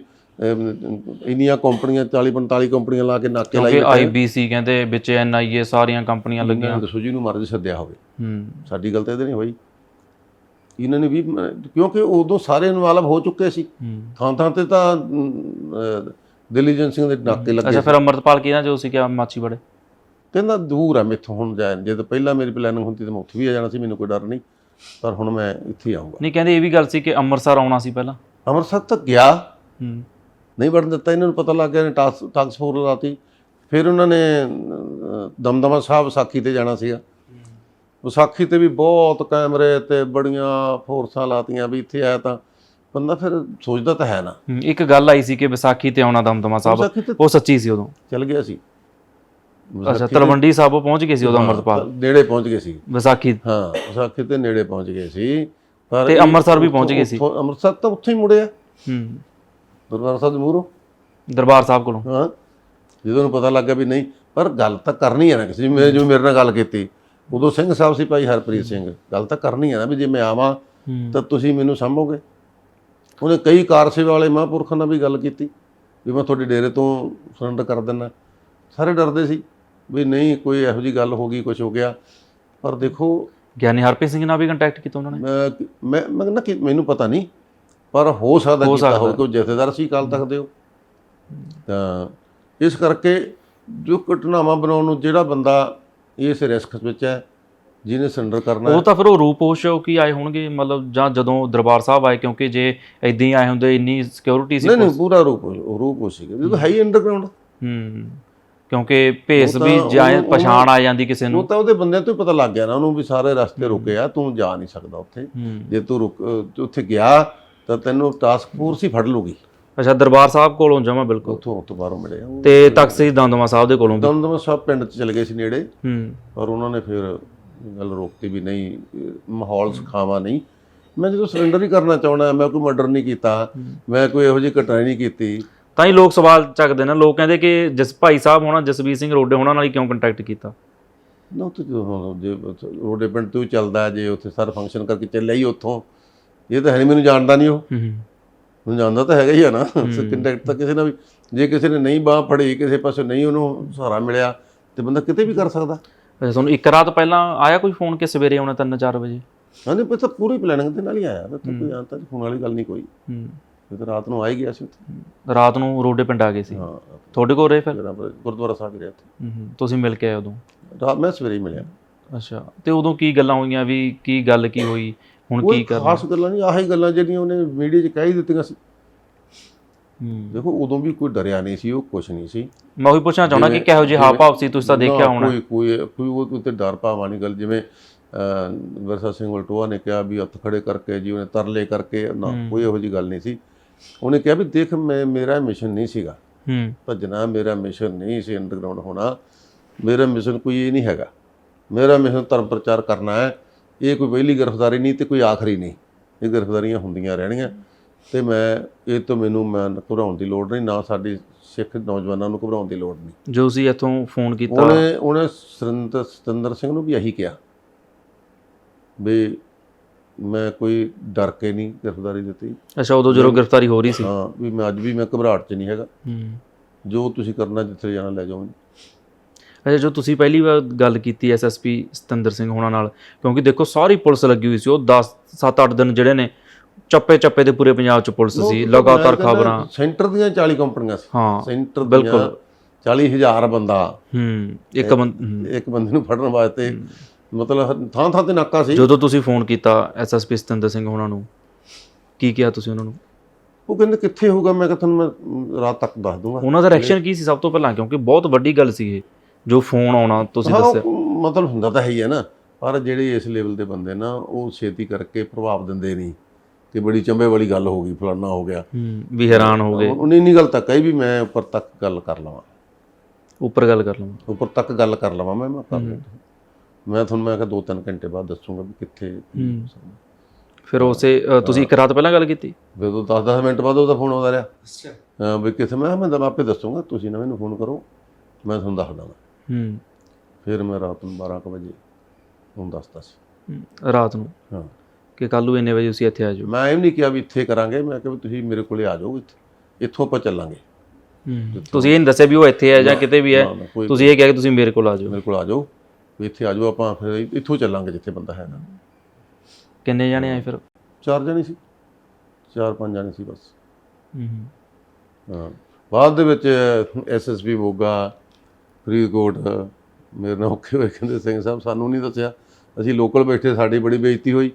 Speaker 1: ਇੰਨੀਆਂ ਕੰਪਨੀਆਂ 40 45 ਕੰਪਨੀਆਂ ਲਾ ਕੇ ਨਾਕੇ ਲਾਈ
Speaker 2: ਕਿਉਂਕਿ ਆਈਬੀਸੀ ਕਹਿੰਦੇ ਵਿੱਚ ਐਨਆਈਏ ਸਾਰੀਆਂ ਕੰਪਨੀਆਂ ਲੱਗੀਆਂ।
Speaker 1: ਲੱਗੀਆਂ ਦੱਸੋ ਜਿਹਨੂੰ ਮਰਜ਼ੀ ਸੱਦਿਆ ਹੋਵੇ।
Speaker 2: ਹੂੰ।
Speaker 1: ਸਾਡੀ ਗੱਲ ਤਾਂ ਇਹਦੇ ਨਹੀਂ ਹੋਈ। ਇਹਨਾਂ ਨੇ ਵੀ ਕਿਉਂਕਿ ਉਦੋਂ ਸਾਰੇ ਇਨਵਾਲਵ ਹੋ ਚੁੱਕੇ ਸੀ। ਥਾਂ ਥਾਂ ਤੇ ਤਾਂ ਅਮ, ਅਹ, ਦਿੱਲੀ ਏਜੰਟ ਸਿੰਘ ਦੇ ਨਾਕੇ ਲੱਗੇ
Speaker 2: ਅੱਛਾ ਫਿਰ ਅਮਰਤਪਾਲ ਕਿਹਨਾਂ ਜੋ ਸੀ ਕਿ ਮਾਚੀਵਾੜੇ
Speaker 1: ਕਹਿੰਦਾ ਦੂਰ ਆ ਮੇਥੋਂ ਹੁਣ ਜਾ ਜਦੋਂ ਪਹਿਲਾਂ ਮੇਰੀ ਪਲੈਨਿੰਗ ਹੁੰਦੀ ਤਾਂ ਮੈਂ ਉੱਥੇ ਵੀ ਆ ਜਾਣਾ ਸੀ ਮੈਨੂੰ ਕੋਈ ਡਰ ਨਹੀਂ। ਪਰ ਹੁਣ ਮੈਂ ਇੱਥੇ ਆਉਂਗਾ
Speaker 2: ਨਹੀਂ ਕਹਿੰਦੇ ਇਹ ਵੀ ਗੱਲ ਸੀ ਕਿ ਅੰਮ੍ਰਿਤਸਰ ਆਉਣਾ ਸੀ ਪਹਿਲਾਂ।
Speaker 1: ਅੰਮ੍ਰਿਤਸਰ ਤੱਕ ਗਿਆ।
Speaker 2: ਹੂੰ।
Speaker 1: ਨਹੀਂ ਵੜਨ ਦਿੱਤਾ ਇਹਨਾਂ ਨੂੰ ਪਤਾ ਲੱਗ ਗਿਆ ਨੇ ਟਾਸ ਟਾਕਸ ਫੋਰਸ ਲਾਤੀ ਫਿਰ ਉਹਨਾਂ ਨੇ ਦਮਦਮਾ ਸਾਹਿਬ ਵਿਸਾਖੀ ਤੇ ਜਾਣਾ ਸੀਗਾ। ਵਿਸਾਖੀ ਤੇ ਵੀ ਬਹੁਤ ਕੈਮਰੇ ਤੇ ਬੜੀਆਂ ਫੋਰਸਾਂ ਲਾਤੀਆਂ ਵੀ ਇੱਥੇ ਆਇਆ ਤਾਂ ਬੰਦਾ ਫਿਰ ਸੋਚਦਾ ਤਾਂ ਹੈ ਨਾ।
Speaker 2: ਇੱਕ ਗੱਲ ਆਈ ਸੀ ਕਿ ਵਿਸਾਖੀ ਤੇ ਆਉਣਾ ਦਮਦਮਾ ਸਾਹਿਬ ਉਹ ਸੱਚੀ ਸੀ ਉਦੋਂ।
Speaker 1: ਚਲ ਗਿਆ ਸੀ।
Speaker 2: ਅੱਛਾ ਤਲਵੰਡੀ ਸਾਹਿਬ ਉਹ ਪਹੁੰਚ ਗਏ ਸੀ ਉਦੋਂ ਅਮਰਤਪਾਲ?
Speaker 1: ਨੇੜੇ ਪਹੁੰਚ ਗਏ ਸੀ।
Speaker 2: ਵਿਸਾਖੀ
Speaker 1: ਹਾਂ ਵਿਸਾਖੀ ਤੇ ਨੇੜੇ ਪਹੁੰਚ ਗਏ ਸੀ। ਪਰ
Speaker 2: ਤੇ ਅੰਮ੍ਰਿਤਸਰ ਵੀ ਪਹੁੰਚ ਗਏ ਸੀ।
Speaker 1: ਅੰਮ੍ਰਿਤਸਰ ਤਾਂ ਉੱਥੇ ਹੀ ਮੁੜਿਆ।
Speaker 2: ਹੂੰ।
Speaker 1: ਗੁਰਦੁਆਰਾ ਸਾਹਿਬ ਦੇ ਮੂਹਰੋਂ।
Speaker 2: ਦਰਬਾਰ ਸਾਹਿਬ ਕੋਲੋਂ।
Speaker 1: ਹਾਂ ਜਦੋਂ ਨੂੰ ਪਤਾ ਲੱਗਾ ਵੀ ਨਹੀਂ ਪਰ ਗੱਲ ਤਾਂ ਕਰਨੀ ਹੈ ਨਾ ਕਿਸੇ ਜਿਵੇਂ ਜਿਵੇਂ ਮੇਰੇ ਨਾਲ ਗੱਲ ਕੀਤੀ। ਉਦੋਂ ਸਿੰਘ ਸਾਹਿਬ ਸੀ ਭਾਈ ਹਰਪ੍ਰੀਤ ਸਿੰਘ। ਗੱਲ ਤਾਂ ਕਰਨੀ ਹੈ ਨਾ ਵੀ ਜੇ ਮੈਂ ਆਵਾਂ ਤਾਂ ਤੁਸੀਂ ਮੈਨੂੰ ਸੰਭੋਗੇ। ਉਹਨੇ ਕਈ ਕਾਰ ਸੇਵਾ ਵਾਲੇ ਮਹਾਂਪੁਰਖਾਂ ਨਾਲ ਵੀ ਗੱਲ ਕੀਤੀ ਵੀ ਮੈਂ ਤੁਹਾਡੇ ਡੇਰੇ ਤੋਂ ਸਰੈਂਡਰ ਕਰ ਦਿੰਦਾ ਸਾਰੇ ਡਰਦੇ ਸੀ ਵੀ ਨਹੀਂ ਕੋਈ ਇਹੋ ਜੀ ਗੱਲ ਹੋ ਗਈ ਕੁਝ ਹੋ ਗਿਆ। ਪਰ ਦੇਖੋ
Speaker 2: ਗਿਆਨੀ ਹਰਪ੍ਰੀਤ ਸਿੰਘ ਨਾਲ ਵੀ ਕੰਟੈਕਟ ਕੀਤਾ ਉਹਨਾਂ ਨੇ?
Speaker 1: ਮੈਂ ਮੈਂ ਕਹਿੰਦਾ ਕਿ ਮੈਨੂੰ ਪਤਾ ਨਹੀਂ ਪਰ ਹੋ ਸਕਦਾ ਕੀਤਾ। ਹੋਵੇ ਕੋਈ ਜਥੇਦਾਰ ਸੀ ਕੱਲ ਤੱਕ ਦਿਓ ਤਾਂ ਇਸ ਕਰਕੇ ਜੋ ਘਟਨਾਵਾਂ ਬਣਾਉਣ ਨੂੰ ਜਿਹੜਾ ਬੰਦਾ ਇਸ ਰਿਸਕ ਵਿੱਚ ਹੈ ਜਿਹਨੇ ਸਰੈਂਡਰ ਕਰਨਾ
Speaker 2: ਉਹ ਤਾਂ ਫਿਰ ਉਹ ਰੂਪੋਸ਼ ਕੀ ਆਏ ਹੋਣਗੇ ਮਤਲਬ ਜਾਂ ਜਦੋਂ ਦਰਬਾਰ ਸਾਹਿਬ ਆਏ ਕਿਉਂਕਿ ਜੇ ਇਦਾਂ ਹੀ ਆਏ ਹੁੰਦੇ ਇੰਨੀ ਸਿਕਿਉਰਿਟੀ ਸੀ
Speaker 1: ਨਹੀਂ ਨਹੀਂ ਪੂਰਾ ਰੂਪ ਉਹ ਰੂਪ ਹੋ ਸੀਗਾ ਜਦੋਂ ਹੈ ਹੀ ਅੰਡਰਗਰਾਉਂਡ
Speaker 2: ਹੂੰ ਕਿਉਂਕਿ ਭੇਸ
Speaker 1: ਉਹ ਤਾਂ
Speaker 2: ਵੀ ਜਾਏ
Speaker 1: ਉਹਨੂੰ-
Speaker 2: ਪਛਾਣ ਆ ਜਾਂਦੀ ਕਿਸੇ
Speaker 1: ਉਹ
Speaker 2: ਨੂੰ
Speaker 1: ਤਾਂ ਉਹਦੇ ਬੰਦਿਆਂ ਤੋਂ ਹੀ ਪਤਾ ਲੱਗ ਗਿਆ ਨਾ ਉਹਨੂੰ ਵੀ ਸਾਰੇ ਰਸਤੇ ਰੁਕੇ ਆ ਤੂੰ ਜਾ ਨਹੀਂ ਸਕਦਾ ਉੱਥੇ।
Speaker 2: ਹੂੰ।
Speaker 1: ਜੇ ਤੂੰ ਰੁਕ ਅਹ ਉੱਥੇ ਗਿਆ ਤਾਂ ਤੈਨੂੰ ਟਾਸਕ ਫੋਰਸ ਹੀ ਫੜ ਲੂਗੀ।
Speaker 2: ਅੱਛਾ ਦਰਬਾਰ ਸਾਹਿਬ ਕੋਲੋਂ ਜਮਾ ਬਿਲਕੁਲ।
Speaker 1: ਉੱਥੋਂ ਉੱਥੋਂ ਬਾਹਰੋਂ ਮਿਲੇ ਉਹ
Speaker 2: ਤੇ ਤਖਤ ਦਮਦਮਾ ਸਾਹਿਬ ਦੇ ਕੋਲੋਂ ਵੀ?
Speaker 1: ਦਮਦਮਾ ਸਾਹਿਬ ਪਿੰਡ ਚ ਚਲੇ ਗਏ ਸੀ ਨੇੜੇ।
Speaker 2: ਹੂੰ।
Speaker 1: ਪਰ ਉਹਨਾਂ ਨੇ ਫਿਰ ਗੱਲ ਰੋਕਤੀ ਵੀ ਨਹੀਂ ਇਹ ਮਾਹੌਲ ਸਿਖਾਵਾ ਨਹੀਂ। ਮੈਂ ਜਦੋਂ ਸਰੈਂਡਰ ਹੀ ਕਰਨਾ ਚਾਹਣਾ ਮੈਂ ਕੋਈ ਮਰਡਰ ਨਹੀਂ ਕੀਤਾ। ਮੈਂ ਕੋਈ ਇਹੋ ਜਿਹੀ ਘਟਨਾ ਨਹੀਂ ਕੀਤੀ।
Speaker 2: ਤਾਂ ਹੀ ਲੋਕ ਸਵਾਲ ਚੱਕਦੇ ਨੇ। ਲੋਕ ਕਹਿੰਦੇ ਕਿ ਜਸ ਭਾਈ ਸਾਹਿਬ ਹੋਣਾ ਜਸਵੀਰ ਸਿੰਘ ਰੋਡੇ ਹੋਣਾ ਨਾਲ ਹੀ ਕਿਉਂ ਕੰਟੈਕਟ ਕੀਤਾ?
Speaker 1: ਨਾ ਉੱਥੇ ਜਦੋਂ ਹੁਣ? ਜੇ ਉੱਥੇ ਰੋਡੇ ਪਿੰਡ ਤੋਂ ਹੀ ਚੱਲਦਾ ਜੇ ਉੱਥੇ ਸਾਰਾ ਫੰਕਸ਼ਨ ਕਰਕੇ ਚੱਲਿਆ ਹੀ ਉੱਥੋਂ। ਇਹ ਤਾਂ ਹੈ ਨਹੀਂ ਮੈਨੂੰ ਜਾਣਦਾ ਨਹੀਂ ਉਹ।
Speaker 2: ਹੂੰ।
Speaker 1: ਜਾਣਦਾ ਤਾਂ ਹੈਗਾ ਹੀ ਆ ਨਾ। ਕੰਟੈਕਟ ਤਾਂ ਕਿਸੇ ਨਾਲ ਵੀ ਜੇ ਕਿਸੇ ਨੇ ਨਹੀਂ ਬਾਹ ਫੜੀ ਕਿਸੇ ਪਾਸੇ ਨਹੀਂ ਉਹਨੂੰ ਸਹਾਰਾ ਮਿਲਿਆ ਤੇ ਬੰਦਾ ਕਿਤੇ ਵੀ ਕਰ ਸਕਦਾ।
Speaker 2: ਅੱਛਾ ਤੁਹਾਨੂੰ ਇੱਕ ਰਾਤ ਪਹਿਲਾਂ ਆਇਆ ਕੋਈ ਫੋਨ ਕਿ ਸਵੇਰੇ ਆਉਣਾ 3-4 ਵਜੇ?
Speaker 1: ਹਾਂਜੀ ਪਰ ਤਾਂ ਪੂਰੀ ਪਲੈਨਿੰਗ ਦੇ ਨਾਲ ਹੀ ਆਇਆ। ਮੈਂ ਤਾਂ ਕੋਈ ਆਂ ਤਾਂ ਫੋਨ ਵਾਲੀ ਗੱਲ ਨਹੀਂ ਕੋਈ।
Speaker 2: ਹੂੰ।
Speaker 1: ਤਾਂ ਰਾਤ ਨੂੰ ਆ ਹੀ ਗਿਆ ਸੀ ਉੱਥੇ।
Speaker 2: ਰਾਤ ਨੂੰ ਰੋਡੇ ਪਿੰਡ ਆ ਗਏ ਸੀ।
Speaker 1: ਹਾਂ।
Speaker 2: ਤੁਹਾਡੇ ਕੋਲ ਰਹੇ ਫਿਰ?
Speaker 1: ਗੁਰਦੁਆਰਾ ਸਾਹਿਬ ਰਿਹਾ ਉੱਥੇ।
Speaker 2: ਹੂੰ ਹੂੰ। ਤੁਸੀਂ ਮਿਲ ਕੇ ਆਏ ਉਦੋਂ?
Speaker 1: ਰਾਤ ਮੈਂ ਸਵੇਰੇ ਹੀ ਮਿਲਿਆ।
Speaker 2: ਅੱਛਾ। ਤੇ ਉਦੋਂ ਕੀ ਗੱਲਾਂ ਹੋਈਆਂ ਵੀ ਕੀ ਗੱਲ ਕੀ ਹੋਈ? ਹੁਣ ਕੀ ਕਰਨਾ?
Speaker 1: ਖਾਸ ਗੱਲਾਂ ਨਹੀਂ ਆਹੀ ਗੱਲਾਂ ਜਿਹੜੀਆਂ ਉਹਨੇ ਮੀਡੀਆ 'ਚ ਕਹਿ ਹੀ ਦਿੱਤੀਆਂ ਸੀ।
Speaker 2: ਹੂੰ।
Speaker 1: ਦੇਖੋ ਉਦੋਂ ਵੀ ਕੋਈ ਡਰਿਆ ਨਹੀਂ ਸੀ ਉਹ ਕੁਛ ਨਹੀਂ ਸੀ।
Speaker 2: ਮੈਂ ਉਹੀ ਪੁੱਛਣਾ ਚਾਹੁੰਦਾ ਕਿ ਕਿਹੋ ਜਿਹੇ ਹਾਵ ਭਾਵ ਸੀ ਤੁਸੀਂ ਤਾਂ ਦੇਖਿਆ ਹੋਣਾ।
Speaker 1: ਕੋਈ ਕੋਈ ਕੋਈ ਉਹ ਉੱਤੇ ਡਰ ਭਾਵ ਵਾਲੀ ਗੱਲ ਜਿਵੇਂ ਵਰਸਾ ਸਿੰਘ ਵਲਟੋਆ ਨੇ ਕਿਹਾ ਵੀ ਹੱਥ ਖੜੇ ਕਰਕੇ ਜੀ ਉਹਨੇ ਤਰਲੇ ਕਰਕੇ ਨਾ ਕੋਈ ਇਹੋ ਜੀ ਗੱਲ ਨਹੀਂ ਸੀ। ਉਹਨੇ ਕਿਹਾ ਵੀ ਦੇਖ ਮੈਂ ਮੇਰਾ ਮਿਸ਼ਨ ਨਹੀਂ ਸੀਗਾ।
Speaker 2: ਹੂੰ।
Speaker 1: ਭੱਜਣਾ ਮੇਰਾ ਮਿਸ਼ਨ ਨਹੀਂ ਸੀ ਅੰਡਰਗਰਾਉਂਡ ਹੋਣਾ। ਮੇਰਾ ਮਿਸ਼ਨ ਕੋਈ ਇਹ ਨਹੀਂ ਹੈਗਾ। ਮੇਰਾ ਮਿਸ਼ਨ ਧਰਮ ਪ੍ਰਚਾਰ ਕਰਨਾ ਹੈ। ਇਹ ਕੋਈ ਪਹਿਲੀ ਗ੍ਰਿਫਤਾਰੀ ਨਹੀਂ ਤੇ ਕੋਈ ਆਖਰੀ ਨਹੀਂ। ਇਹ ਗ੍ਰਿਫਤਾਰੀਆਂ ਹੁੰਦੀਆਂ ਰਹਿਣੀਆਂ ਤੇ ਮੈਂ ਇਹ ਤੋਂ ਮੈਨੂੰ ਮੈਂ ਘਬਰਾਉਣ ਦੀ ਲੋੜ ਨਹੀਂ ਨਾ ਸਾਡੀ ਸਿੱਖ ਨੌਜਵਾਨਾਂ ਨੂੰ ਘਬਰਾਉਣ ਦੀ ਲੋੜ ਨਹੀਂ।
Speaker 2: ਜੋ ਸੀ ਇੱਥੋਂ ਫੋਨ ਕੀਤਾ।
Speaker 1: ਉਹਨੇ ਉਹਨੇ ਸੁਰਿੰਦਰ ਸਤਿੰਦਰ ਸਿੰਘ ਨੂੰ ਵੀ ਇਹੀ ਕਿਹਾ ਵੀ ਮੈਂ ਕੋਈ ਡਰ ਕੇ ਨਹੀਂ ਗ੍ਰਿਫਤਾਰੀ ਦਿੱਤੀ।
Speaker 2: ਅੱਛਾ ਉਦੋਂ ਜਦੋਂ ਗ੍ਰਿਫਤਾਰੀ ਹੋ ਰਹੀ ਸੀ।
Speaker 1: ਹਾਂ ਵੀ ਮੈਂ ਅੱਜ ਵੀ ਮੈਂ ਘਬਰਾਹਟ 'ਚ ਨਹੀਂ ਹੈਗਾ।
Speaker 2: ਹੂੰ।
Speaker 1: ਜੋ ਤੁਸੀਂ ਕਰਨਾ ਜਿੱਥੇ ਜਾਣਾ ਲੈ ਜਾਓ।
Speaker 2: ਅੱਛਾ ਜੋ ਤੁਸੀਂ ਪਹਿਲੀ ਵਾਰ ਗੱਲ ਕੀਤੀ ਐਸਐਸਪੀ ਸਤਿੰਦਰ ਸਿੰਘ ਹੋਣਾ ਨਾਲ ਕਿਉਂਕਿ ਦੇਖੋ ਸਾਰੀ ਪੁਲਿਸ ਲੱਗੀ ਹੋਈ ਸੀ ਉਹ 10 7-8 ਦਿਨ ਜਿਹੜੇ ਨੇ ਚੱਪੇ ਚੱਪੇ ਦੇ ਪੂਰੇ ਪੰਜਾਬ 'ਚ ਪੁਲਿਸ ਸੀ ਲਗਾਤਾਰ ਖਬਰਾਂ।
Speaker 1: ਸੈਂਟਰ ਦੀਆਂ 40 ਕੰਪਨੀਆਂ ਸੀ।
Speaker 2: ਹਾਂ
Speaker 1: ਸੈਂਟਰ
Speaker 2: ਬਿਲਕੁਲ।
Speaker 1: ਦੀਆਂ 40000 ਬੰਦਾ।
Speaker 2: ਹੂੰ ਇੱਕ।
Speaker 1: ਇੱਕ ਬੰਦੇ ਨੂੰ ਫੜਨ ਵਾਸਤੇ ਮਤਲਬ ਥਾਂ ਥਾਂ ਤੇ ਨਾਕਾ ਸੀ।
Speaker 2: ਜਦੋਂ ਤੁਸੀਂ ਫੋਨ ਕੀਤਾ ਐਸਐਸਪੀ ਸਤਿੰਦਰ ਸਿੰਘ ਹੋਣਾ ਨੂੰ ਕੀ ਕਿਹਾ ਤੁਸੀਂ ਉਹਨਾਂ ਨੂੰ?
Speaker 1: ਉਹ ਕਹਿੰਦੇ ਕਿੱਥੇ ਹੋਊਗਾ? ਮੈਂ ਕਿਹਾ ਤੁਹਾਨੂੰ ਮ, ਰਾਤ ਤੱਕ ਦੱਸ ਦੂੰਗਾ।
Speaker 2: ਉਹਨਾਂ ਦਾ ਰਿਐਕਸ਼ਨ ਕੀ ਸੀ ਸਭ ਤੋਂ ਪਹਿਲਾਂ? ਕਿਉਂਕਿ ਬਹੁਤ ਵੱਡੀ ਗੱਲ ਸੀ ਇਹ। ਜੋ ਫੋਨ ਆਉਣਾ ਤੁਸੀਂ
Speaker 1: ਹਾਂ,
Speaker 2: ਦੱਸਿਆ।
Speaker 1: ਉਹ ਮਤਲਬ ਹੁੰਦਾ ਤਾਂ ਹੈ ਹੀ ਹੈ ਨਾ ਪਰ ਜਿਹੜੇ ਇਸ ਲੈਵਲ ਦੇ ਬੰਦੇ ਨਾ ਉਹ ਛੇਤੀ ਕਰਕੇ ਪ੍ਰਭਾਵ ਦਿੰਦੇ ਨਹੀਂ। ਕਿ ਬੜੀ ਚੰਬੇ ਵਾਲੀ ਗੱਲ ਹੋ ਗਈ ਫਲਾਨਾ ਹੋ ਗਿਆ।
Speaker 2: ਹੂੰ ਵੀ ਹੈਰਾਨ ਹੋ ਗਏ।
Speaker 1: ਉਹਨੇ ਇੰਨੀ ਗੱਲ ਤਾਂ ਕਹੀ ਵੀ ਮੈਂ ਉੱਪਰ ਤੱਕ ਗੱਲ ਕਰ ਲਵਾਂ।
Speaker 2: ਉੱਪਰ ਗੱਲ ਕਰ ਲਵਾਂ।
Speaker 1: ਉੱਪਰ ਤੱਕ ਗੱਲ ਕਰ ਲਵਾਂ ਮੈਂ ਮੈਂ ਕਰ ਲੈਂਦਾ ਮੈਂ ਤੁਹਾਨੂੰ ਮੈਂ ਕਿਹਾ ਦੋ ਤਿੰਨ ਘੰਟੇ ਬਾਅਦ ਦੱਸੂਗਾ ਵੀ ਕਿੱਥੇ ਹੋ।
Speaker 2: ਫਿਰ ਉਸੇ ਅ, ਤੁਸੀਂ ਇੱਕ ਰਾਤ ਪਹਿਲਾਂ ਗੱਲ ਕੀਤੀ?
Speaker 1: ਫਿਰ ਉਹ 10-10 ਮਿੰਟ ਬਾਅਦ ਉਹਦਾ ਫੋਨ ਆਉਂਦਾ ਰਿਹਾ। ਹਾਂ ਵੀ ਕਿੱਥੇ ਮੈਂ ਕਿਹਾ ਮੈਂ ਤਾਂ ਆਪੇ ਦੱਸੂਗਾ ਤੁਸੀਂ ਨਾ ਮੈਨੂੰ ਫੋਨ ਕਰੋ ਮੈਂ ਤੁਹਾਨੂੰ ਦੱਸ ਦਾਂਗਾ
Speaker 2: ਹੂੰ।
Speaker 1: ਫਿਰ ਮੈਂ ਰਾਤ ਨੂੰ 12 ਕੁ ਵਜੇ ਉਹਨੂੰ ਦੱਸਦਾ ਸੀ।
Speaker 2: ਰਾਤ ਨੂੰ?
Speaker 1: ਹਾਂ।
Speaker 2: ਕਿ ਕੱਲ ਨੂੰ ਇੰਨੇ ਵਜੇ ਤੁਸੀਂ ਇੱਥੇ ਆ ਜਾਓ?
Speaker 1: ਮੈਂ ਇਹ ਨਹੀਂ ਕਿਹਾ ਵੀ ਇੱਥੇ ਕਰਾਂਗੇ ਮੈਂ ਕਿਹਾ ਵੀ ਤੁਸੀਂ ਮੇਰੇ ਕੋਲੇ ਆ ਜਾਓ ਇੱਥੇ। ਇੱਥੋਂ ਆਪਾਂ ਚੱਲਾਂਗੇ।
Speaker 2: ਹੂੰ। ਤੁਸੀਂ ਇਹ ਨਹੀਂ ਦੱਸਿਆ ਵੀ ਉਹ ਇੱਥੇ ਹੈ ਜਾਂ ਕਿਤੇ ਵੀ ਹੈ
Speaker 1: ਨਾ, ਨਾ, ਕੋਈ
Speaker 2: ਤੁਸੀਂ ਇਹ ਕਿਹਾ ਕਿ ਤੁਸੀਂ ਮੇਰੇ ਕੋਲ ਆ ਜਾਓ।
Speaker 1: ਮੇਰੇ ਕੋਲ ਆ ਜਾਓ। ਵੀ ਇੱਥੇ ਆ ਜਾਓ ਆਪਾਂ ਫਿਰ ਇੱਥੋਂ ਚੱਲਾਂਗੇ ਜਿੱਥੇ ਬੰਦਾ ਹੈਗਾ
Speaker 2: ਕਿੰਨੇ ਜਾਣੇ ਆਏ ਫਿਰ?
Speaker 1: ਚਾਰ ਜਣੇ ਸੀ। ਚਾਰ ਪੰਜ ਜਣੇ ਸੀ ਬਸ। ਹਾਂ ਬਾਅਦ ਦੇ ਵਿੱਚ ਐਸਐਸਪੀ ਮੋਗਾ ਫਰੀਦਕੋਟ ਮੇਰੇ ਨਾਲ ਔਖੇ ਹੋਏ ਕਹਿੰਦੇ ਸਿੰਘ ਸਾਹਿਬ ਸਾਨੂੰ ਨਹੀਂ ਦੱਸਿਆ। ਅਸੀਂ ਲੋਕਲ ਬੈਠੇ ਸਾਡੀ ਬੜੀ ਬੇਇੱਜ਼ਤੀ ਹੋਈ।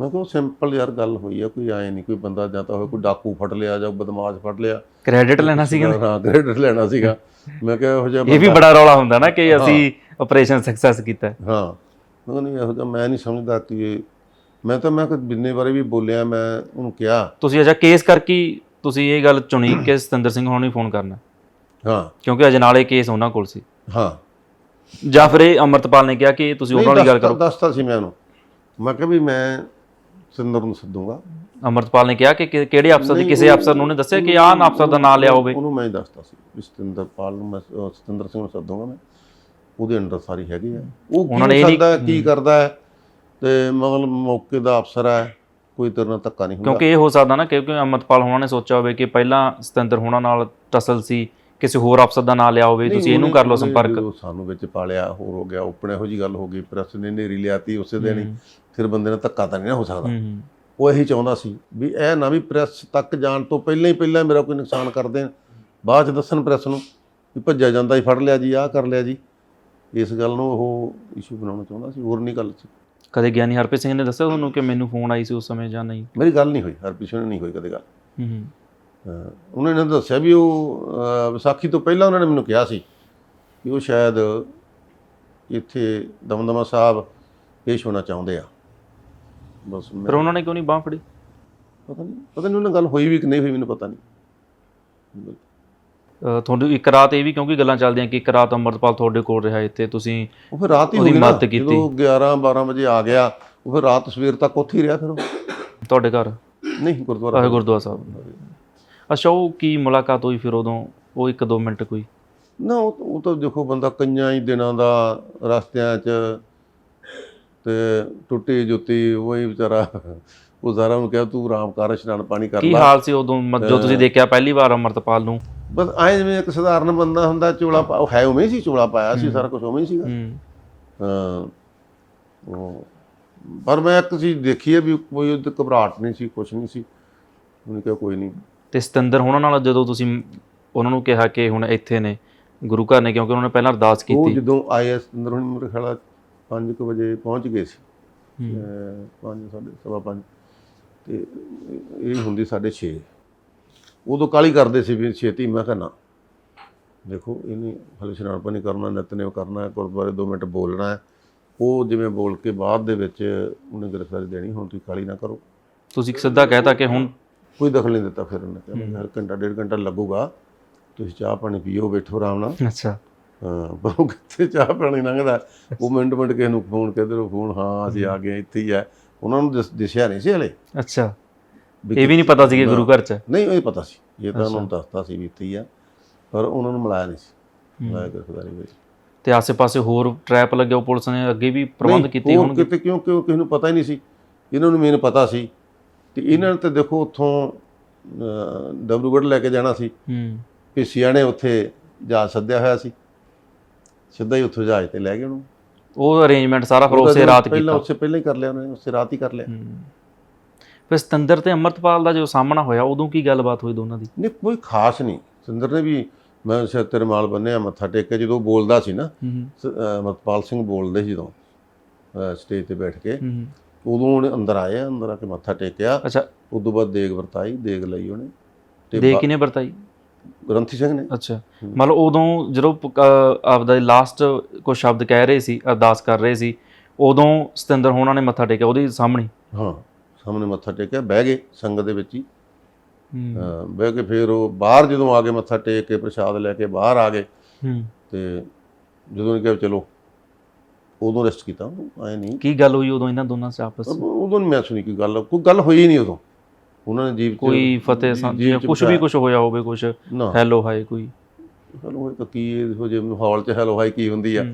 Speaker 1: ਮੈਂ ਕਿਹਾ ਸਿੰਪਲ ਯਾਰ ਗੱਲ ਹੋਈ ਆ ਕੋਈ ਆਏ ਨਹੀਂ ਕੋਈ ਬੰਦਾ ਜਾਂ ਤਾਂ ਹੋਵੇ ਕੋਈ ਡਾਕੂ ਫੜ ਲਿਆ ਜਾਂ ਬਦਮਾਸ਼ ਫੜ ਲਿਆ।
Speaker 2: ਕ੍ਰੈਡਿਟ ਲੈਣਾ ਸੀ ਕਹਿੰਦੇ
Speaker 1: ਹਾਂ ਕ੍ਰੈਡਿਟ ਲੈਣਾ ਸੀਗਾ। ਮੈਂ ਕਿਹਾ ਇਹੋ ਜਿਹਾ
Speaker 2: ਇਹ ਵੀ ਬੜਾ ਰੌਲਾ ਹੁੰਦਾ ਨਾ ਕਿ ਅਸੀਂ ਆਪਰੇਸ਼ਨ ਸਕਸੈਸ ਕੀਤਾ। ਹੈ।
Speaker 1: ਮੈਂ ਕਿਹਾ ਨਹੀਂ ਇਹੋ ਜਿਹਾ ਮੈਂ ਨਹੀਂ ਸਮਝਦਾ ਕਿ ਇਹ ਮੈਂ ਤਾਂ ਮੈਂ ਬਿੰਨੇ ਬਾਰੇ ਵੀ ਬੋਲਿਆ ਮੈਂ ਉਹਨੂੰ ਕਿਹਾ।
Speaker 2: ਤੁਸੀਂ ਅਜਾ ਕੇਸ ਕਰਕੇ ਤੁਸੀਂ ਇਹ ਗੱਲ ਚੁਣੀ ਕਿ ਸਤਿੰਦਰ ਸਿੰਘ ਹੋਣੀ ਫੋਨ ਕਰਨਾ।
Speaker 1: ਹਾਂ।
Speaker 2: ਕਿਉਂਕਿ ਅਜਨਾਲੇ ਕੇਸ ਉਹਨਾਂ ਕੋਲ ਸੀ।
Speaker 1: ਹਾਂ।
Speaker 2: ਜਾਂ ਫਿਰ ਇਹ ਅਮਰਤਪਾਲ ਨੇ ਕਿਹਾ ਕਿ ਤੁਸੀਂ ਉਹਨਾਂ ਨਾਲ ਗੱਲ ਕਰੋ।
Speaker 1: ਦੱਸਤਾ ਸੀ ਮੈਂ ਉਹਨੂੰ। ਮੈਂ ਕਿਹਾ ਵੀ ਮੈਂ ਸਿੰਦਰ ਨੂੰ ਸੱਦੂਗਾ।
Speaker 2: ਅਮਰਤਪਾਲ ਨੇ ਕਿਹਾ ਕਿ ਕਿ- ਕਿਹੜੇ ਅਫਸਰ ਦੀ
Speaker 1: ਨਹੀਂ,
Speaker 2: ਕਿਸੇ
Speaker 1: ਉਹ-
Speaker 2: ਅਫਸਰ ਨੂੰ ਉਹਨੇ ਦੱਸਿਆ ਕਿ ਆਹ ਅਫਸਰ ਦਾ ਨਾਮ ਲਿਆ ਹੋਵੇ?
Speaker 1: ਉਹਨੂੰ ਮੈਂ ਹੀ ਦੱਸਤਾ ਸੀ ਵੀ ਸਤਿੰਦਰਪਾਲ ਨੂੰ ਮੈਂ ਅਹ ਸਤਿੰਦਰ ਸਿੰਘ ਨੂੰ ਸੱਦੂਗਾ ਮੈਂ। ਉਹਦੇ ਅੰਡਰ ਸਾਰੀ ਹੈਗੀ ਆ। ਉਹ
Speaker 2: ਉਹਨਾਂ
Speaker 1: ਕੀ
Speaker 2: ਨੇ ਇਹ ਨਹੀਂ-
Speaker 1: ਕਰਦਾ ਕੀ ਕਰਦਾ ਹੈ? ਤੇ ਮਤਲਬ ਮੌਕੇ ਦਾ ਅਫਸਰ ਹੈ ਕੋਈ ਤੇਰੇ ਨਾਲ ਧੱਕਾ ਨਹੀਂ ਹੁੰਦਾ।
Speaker 2: ਕਿਉਂਕਿ ਇਹ ਹੋ ਸਕਦਾ ਨਾ ਕਿਉਂਕਿ ਅਮਰਤਪਾਲ ਹੋਣਾ ਨੇ ਸੋਚਿਆ ਹੋਵੇ ਕਿ ਪਹਿਲਾਂ ਸਤਿੰਦਰ ਹੋਣਾ ਨਾਲ ਟਸਲ ਸੀ। ਕਿਸੇ ਹੋਰ ਅਫਸਰ ਦਾ ਨਾਮ ਲਿਆ ਹੋਵੇ ਤੁਸੀਂ ਇਹਨੂੰ ਕਰ ਲਓ ਸੰਪਰਕ।
Speaker 1: ਸਾਨੂੰ ਵਿੱਚ ਪਾਲਿਆ ਹੋਰ ਹੋ ਗਿਆ ਓਪਨ ਇਹੋ ਜੀ ਗੱਲ ਹੋ ਗਈ ਪ੍ਰੈਸ ਨੇ ਨੇਰੀ ਲਿਆਤੀ ਉਸੇ ਦਿਨ ਹੀ ਫਿਰ ਬੰਦੇ ਨਾਲ ਧੱਕਾ ਤਾਂ ਨਹੀਂ ਨਾ ਹੋ ਸਕਦਾ। ਉਹ ਇਹੀ ਚਾਹੁੰਦਾ ਸੀ ਵੀ ਇਹ ਨਾ ਵੀ ਪ੍ਰੈਸ ਤੱਕ ਜਾਣ ਤੋਂ ਪਹਿਲਾਂ ਹੀ ਪਹਿਲਾਂ ਮੇਰਾ ਕੋਈ ਨੁਕਸਾਨ ਕਰ ਦੇਣ। ਬਾਅਦ ਚ ਦੱਸਣ ਪ੍ਰੈਸ ਨੂੰ ਵੀ ਭੱਜਿਆ ਜਾਂਦਾ ਹੀ ਫੜ ਲਿਆ ਜੀ ਆਹ ਕਰ ਲਿਆ ਜੀ। ਇਸ ਗੱਲ ਨੂੰ ਉਹ ਇਸ਼ੂ ਬਣਾਉਣਾ ਚਾਹੁੰਦਾ ਸੀ ਹੋਰ ਨਹੀਂ ਗੱਲ ਸੀ।
Speaker 2: ਕਦੇ ਗਿਆਨੀ ਹਰਪ੍ਰੀਤ ਸਿੰਘ ਨੇ ਦੱਸਿਆ ਤੁਹਾਨੂੰ ਕਿ ਮੈਨੂੰ ਫੋਨ ਆਈ ਸੀ ਉਸ ਸਮੇਂ ਜਾਂ ਨਹੀਂ?
Speaker 1: ਮੇਰੀ ਗੱਲ ਨਹੀਂ ਹੋਈ ਹਰਪ੍ਰੀਤ ਨੇ ਨਹੀਂ ਹੋਈ ਕਦੇ ਗੱਲ।
Speaker 2: ਹੂੰ।
Speaker 1: ਉਹਨਾਂ ਨੇ ਦੱਸਿਆ ਵੀ ਉਹ ਵਿਸਾਖੀ ਤੋਂ ਪਹਿਲਾਂ ਉਹਨਾਂ ਨੇ ਮੈਨੂੰ ਕਿਹਾ ਸੀ ਕਿ ਉਹ ਸ਼ਾਇਦ ਇੱਥੇ ਦਮਦਮਾ ਸਾਹਿਬ ਪੇਸ਼ ਹੋਣਾ ਚਾਹੁੰਦੇ ਆ। ਬਸ
Speaker 2: ਫਿਰ ਉਹਨਾਂ ਨੇ ਕਿਉਂ ਨਹੀਂ ਬਾਹ ਫੜੀ?
Speaker 1: ਪਤਾ ਨਹੀਂ ਪਤਾ ਨਹੀਂ ਉਹਨਾਂ ਨਾਲ ਗੱਲ ਹੋਈ ਵੀ ਕਿ ਨਹੀਂ ਹੋਈ ਮੈਨੂੰ ਪਤਾ ਨਹੀਂ।
Speaker 2: ਤੁਹਾਨੂੰ ਇੱਕ ਰਾਤ ਇਹ ਵੀ ਕਿਉਂਕਿ ਗੱਲਾਂ ਚੱਲਦੀਆਂ ਕਿ ਇੱਕ ਰਾਤ ਅਮਰਤਪਾਲ ਤੁਹਾਡੇ ਕੋਲ ਰਿਹਾ ਇੱਥੇ ਤੁਸੀਂ
Speaker 1: ਉਹ ਫਿਰ ਰਾਤ ਹੀ ਹੋਈ ਨਾ। ਜਦੋਂ 11 12 ਵਜੇ ਆ ਗਿਆ ਉਹ ਫਿਰ ਰਾਤ ਸਵੇਰ ਤੱਕ ਉੱਥੇ ਹੀ ਰਿਹਾ ਫਿਰ
Speaker 2: ਤੁਹਾਡੇ ਘਰ?
Speaker 1: ਨਹੀਂ ਗੁਰਦੁਆਰਾ
Speaker 2: ਗੁਰਦੁਆਰਾ ਸਾਹਿਬ। ਅੱਛਾ ਉਹ ਕੀ ਮੁਲਾਕਾਤ ਹੋਈ ਫਿਰ ਉਦੋਂ? ਉਹ ਇੱਕ ਦੋ ਮਿੰਟ ਕੋਈ।
Speaker 1: ਨਾ ਉਹ ਉਹ ਤਾਂ ਦੇਖੋ ਬੰਦਾ ਕਈਆਂ ਹੀ ਦਿਨਾਂ ਦਾ ਰਸਤਿਆਂ 'ਚ ਤੇ ਟੁੱਟੀ ਜੁੱਤੀ ਉਹੀ ਵਿਚਾਰਾ ਉਹ ਸਾਰਾ ਨੂੰ ਕਿਹਾ ਤੂੰ ਆਰਾਮ ਕਰ ਇਸ਼ਨਾਨ ਪਾਣੀ ਕਰ
Speaker 2: ਕੀ
Speaker 1: ਲੈ।
Speaker 2: ਹਾਲ ਸੀ ਉਦੋਂ? ਮ- ਜੋ ਤੁਸੀਂ ਦੇਖਿਆ ਪਹਿਲੀ ਵਾਰ ਅਮਰਤਪਾਲ ਨੂੰ?
Speaker 1: ਬਸ ਐ ਜਿਵੇਂ ਇੱਕ ਸਧਾਰਨ ਬੰਦਾ ਹੁੰਦਾ ਚੋਲਾ ਪਾ- ਉਹ ਹੈ ਉਵੇਂ ਹੀ ਸੀ ਚੋਲਾ ਪਾਇਆ ਸੀ ਸਾਰਾ ਕੁਝ ਉਵੇਂ ਹੀ ਸੀਗਾ।
Speaker 2: ਹੂੰ।
Speaker 1: ਹਾਂ ਉਹ ਪਰ ਮੈਂ ਇੱਕ ਚੀਜ਼ ਦੇਖੀ ਹੈ ਵੀ ਕੋਈ ਉਹਦੇ ਘਬਰਾਹਟ ਨਹੀਂ ਸੀ ਕੁਝ ਨਹੀਂ ਸੀ। ਉਹਨੇ ਕਿਹਾ ਕੋਈ ਨਹੀਂ
Speaker 2: ਤੇ ਸਤਿੰਦਰ ਹੋਣਾ ਨਾਲ ਜਦੋਂ ਤੁਸੀਂ ਉਹਨਾਂ ਨੂੰ ਕਿਹਾ ਕਿ ਹੁਣ ਇੱਥੇ ਨੇ ਗੁਰੂ ਘਰ ਨੇ ਕਿਉਂਕਿ ਉਹਨਾਂ ਨੇ ਪਹਿਲਾਂ ਅਰਦਾਸ
Speaker 1: ਉਹ
Speaker 2: ਕੀਤੀ।
Speaker 1: ਜਦੋਂ ਆਏ ਅੰਦਰ ਹੁਣ ਮੇਰੇ ਖਿਆਲ 5 ਵਜੇ ਪਹੁੰਚ ਗਏ ਸੀ।
Speaker 2: ਹੂੰ।
Speaker 1: 5 ਸਾਢੇ ਸਵਾ ਪੰਜ। ਤੇ ਇਹ ਹੁੰਦੀ 6:30 ਉਦੋਂ ਕਾਲੀ ਕਰਦੇ ਸੀ ਵੀ ਛੇਤੀ ਮੈਂ ਕਿਹਾ ਨਾ। ਦੇਖੋ ਇਹਨੇ ਹਲੇ ਇਸ਼ਨਾਨ ਪਾਣੀ ਕਰਨਾ ਨਿਤਨੇਮ ਕਰਨਾ ਹੈ ਗੁਰਦੁਆਰੇ 2 ਮਿੰਟ ਬੋਲਣਾ ਹੈ। ਉਹ ਜਿਵੇਂ ਬੋਲ ਕੇ ਬਾਅਦ ਦੇ ਵਿੱਚ ਉਹਨੇ ਗ੍ਰਿਫਤਾਰੀ ਦੇਣੀ ਹੁਣ ਤੁਸੀਂ ਕਾਲੀ ਨਾ ਕਰੋ।
Speaker 2: ਤੁਸੀਂ ਸਿੱਧਾ ਕਹਿਤਾ ਕਿ ਹੁਣ
Speaker 1: ਕੋਈ ਦਖਲ ਨਹੀਂ ਦਿੱਤਾ ਫਿਰ ਉਹਨੇ ਕਿਹਾ ਹਰ ਘੰਟਾ ਡੇਢ ਘੰਟਾ ਲੱਗੂਗਾ। ਤੁਸੀਂ ਚਾਹ ਪਾਣੀ ਪੀਓ ਬੈਠੋ ਆਰਾਮ ਨਾਲ।
Speaker 2: ਅੱਛਾ।
Speaker 1: ਹਾਂ ਪਰ ਉਹ ਕਿੱਥੇ ਚਾਹ ਪਾਣੀ ਲੰਘਦਾ? ਉਹ ਮਿੰਟ ਮਿੰਟ ਕਿਸੇ ਨੂੰ ਫੋਨ ਕਿਧਰੋਂ ਫੋਨ ਹਾਂ ਅਸੀਂ ਆ ਗਏ ਇੱਥੇ ਹੀ ਆ। ਉਹਨਾਂ ਨੂੰ ਦਿਸ- ਦਿਸਿਆ ਨਹੀਂ ਸੀ ਹਲੇ।
Speaker 2: ਅੱਛਾ। ਇਹ ਵੀ ਨਹੀਂ ਪਤਾ ਸੀ ਕਿ ਗੁਰੂ ਘਰ ਚ।
Speaker 1: ਨਹੀਂ ਇਹ ਪਤਾ ਸੀ। ਇਹ ਤਾਂ ਉਹਨਾਂ ਨੂੰ ਦੱਸਤਾ ਸੀ ਵੀ ਇੱਥੇ ਹੀ ਆ। ਪਰ ਉਹਨਾਂ ਨੂੰ ਮਿਲਾਇਆ ਨਹੀਂ ਸੀ। ਮਿਲਾਇਆ ਗ੍ਰਿਫਤਾਰੀ ਵਿੱਚ
Speaker 2: ਤੇ ਆਸੇ-ਪਾਸੇ ਹੋਰ ਟ੍ਰੈਪ ਲੱਗੇ ਉਹ ਪੁਲਿਸ ਨੇ ਅੱਗੇ ਵੀ ਪ੍ਰਬੰਧ
Speaker 1: ਨਹੀਂ,
Speaker 2: ਕੀਤੇ ਹੋਣਗੇ?
Speaker 1: ਕਿਤੇ ਕਿਉਂ ਕਿਉਂ ਕਿਸੇ ਨੂੰ ਪਤਾ ਹੀ ਨਹੀਂ ਸੀ। ਇਹਨਾਂ ਨੂੰ ਮੇਨ ਪਤਾ ਸੀ ਤੇ ਇਹਨਾਂ ਨੇ ਤੇ ਦੇਖੋ ਉੱਥੋਂ ਡਬਰੂਗੜ੍ਹ ਲੈ ਕੇ ਜਾਣਾ ਸੀ।
Speaker 2: ਹੂੰ।
Speaker 1: ਪਿਸੀਆਂ ਨੇ ਉੱਥੇ ਜਹਾਜ਼ ਸੱਦਿਆ ਹੋਇਆ ਸੀ। ਸਿੱਧਾ ਹੀ ਉੱਥੋਂ ਜਹਾਜ਼ ਤੇ ਲੈ ਗਏ ਉਹਨੂੰ।
Speaker 2: ਉਹ ਅਰੇਂਜਮੈਂਟ ਸਾਰਾ ਫਿਰ ਉਸੇ ਰਾਤ
Speaker 1: ਪਹਿਲਾਂ
Speaker 2: ਕੀਤਾ।
Speaker 1: ਉਸੇ ਪਹਿਲਾਂ ਹੀ ਕਰ ਲਿਆ ਉਹਨੇ ਉਸੇ ਰਾਤ ਹੀ ਕਰ ਲਿਆ।
Speaker 2: ਹੂੰ। ਫਿਰ ਸਤਿੰਦਰ ਤੇ ਅਮਰਤਪਾਲ ਦਾ ਜੋ ਸਾਹਮਣਾ ਹੋਇਆ ਉਦੋਂ ਕੀ ਗੱਲਬਾਤ ਹੋਈ ਦੋਨਾਂ ਦੀ?
Speaker 1: ਨਹੀਂ ਕੋਈ ਖਾਸ ਨਹੀਂ। ਸੁੰਦਰ ਨੇ ਵੀ ਮੈਂ ਸਿਰ ਤੇ ਰੁਮਾਲ ਬੰਨਿਆ ਮੱਥਾ ਟੇਕ ਕੇ ਜਦੋਂ ਬੋਲਦਾ ਸੀ ਨਾ ਅਮਰਪਾਲ ਸਿੰਘ ਬੋਲਦੇ ਸੀ ਜਦੋਂ ਸਟੇਜ ਤੇ ਬੈਠ ਕੇ। ਉਦੋਂ ਉਹਨੇ ਅੰਦਰ ਆਇਆ ਅੰਦਰ ਆ ਕੇ ਮੱਥਾ ਟੇਕਿਆ।
Speaker 2: ਅੱਛਾ।
Speaker 1: ਉਦੋਂ ਬਾਅਦ ਦੇਗ ਵਰਤਾਈ ਦੇਗ ਲਈ ਉਹਨੇ। ਤੇ
Speaker 2: ਦੇ
Speaker 1: ਬਾ-
Speaker 2: ਕਿਨੇ ਵਰਤਾਈ?
Speaker 1: ਗ੍ਰੰਥੀ ਸਿੰਘ ਨੇ।
Speaker 2: ਅੱਛਾ। ਮਤਲਬ ਉਦੋਂ ਜਦੋਂ ਆਪਦਾ ਲਾਸਟ ਕੋਈ ਸ਼ਬਦ ਕਹਿ ਰਹੇ ਸੀ ਅਰਦਾਸ ਕਰ ਰਹੇ ਸੀ ਉਦੋਂ ਸਤਿੰਦਰ ਹੋਣਾ ਨੇ ਮੱਥਾ ਟੇਕਿਆ ਉਹਦੇ ਸਾਹਮਣੇ।
Speaker 1: ਹਾਂ ਸਾਹਮਣੇ ਮੱਥਾ ਟੇਕਿਆ ਬਹਿ ਗਏ ਸੰਗਤ ਦੇ ਵਿੱਚ ਹੀ। ਬਹਿ ਕੇ ਫਿਰ ਉਹ ਬਾਹਰ ਜਦੋਂ ਆ ਕੇ ਮੱਥਾ ਟੇਕ ਕੇ ਪ੍ਰਸ਼ਾਦ ਲੈ ਕੇ ਬਾਹਰ ਆ ਗਏ। ਤੇ ਜਦੋਂ ਕਿਹਾ ਚਲੋ ਉਦੋਂ ਰੈਸਟ ਕੀਤਾ ਐ ਨਹੀਂ।
Speaker 2: ਕੀ ਗੱਲ ਹੋਈ ਉਦੋਂ ਇਹਨਾਂ ਦੋਨਾਂ 'ਚ ਆਪਸ 'ਚ?
Speaker 1: ਉਦੋਂ ਨੀ ਮੈਂ ਸੁਣੀ ਕੋਈ ਗੱਲ ਕੋਈ ਗੱਲ ਹੋਈ ਨਹੀਂ ਉਦੋਂ। ਉਹਨਾਂ ਨੇ ਜੀਵ ਚ-
Speaker 2: ਕੋਈ ਫਤਿਹ ਸਾਂਝੀ
Speaker 1: ਜੀਵ ਚ
Speaker 2: ਕੁਝ ਵੀ ਕੁਝ ਹੋਇਆ ਹੋਵੇ ਕੁਝ
Speaker 1: ਨਾ।
Speaker 2: ਹੈਲੋ ਹਾਈ ਕੋਈ।
Speaker 1: ਹੈਲੋ ਇਹ ਤਾਂ ਕੀ ਇਹੋ ਜਿਹੇ ਮਾਹੌਲ ਚ ਹੈਲੋ ਹਾਈ ਕੀ ਹੁੰਦੀ ਆ।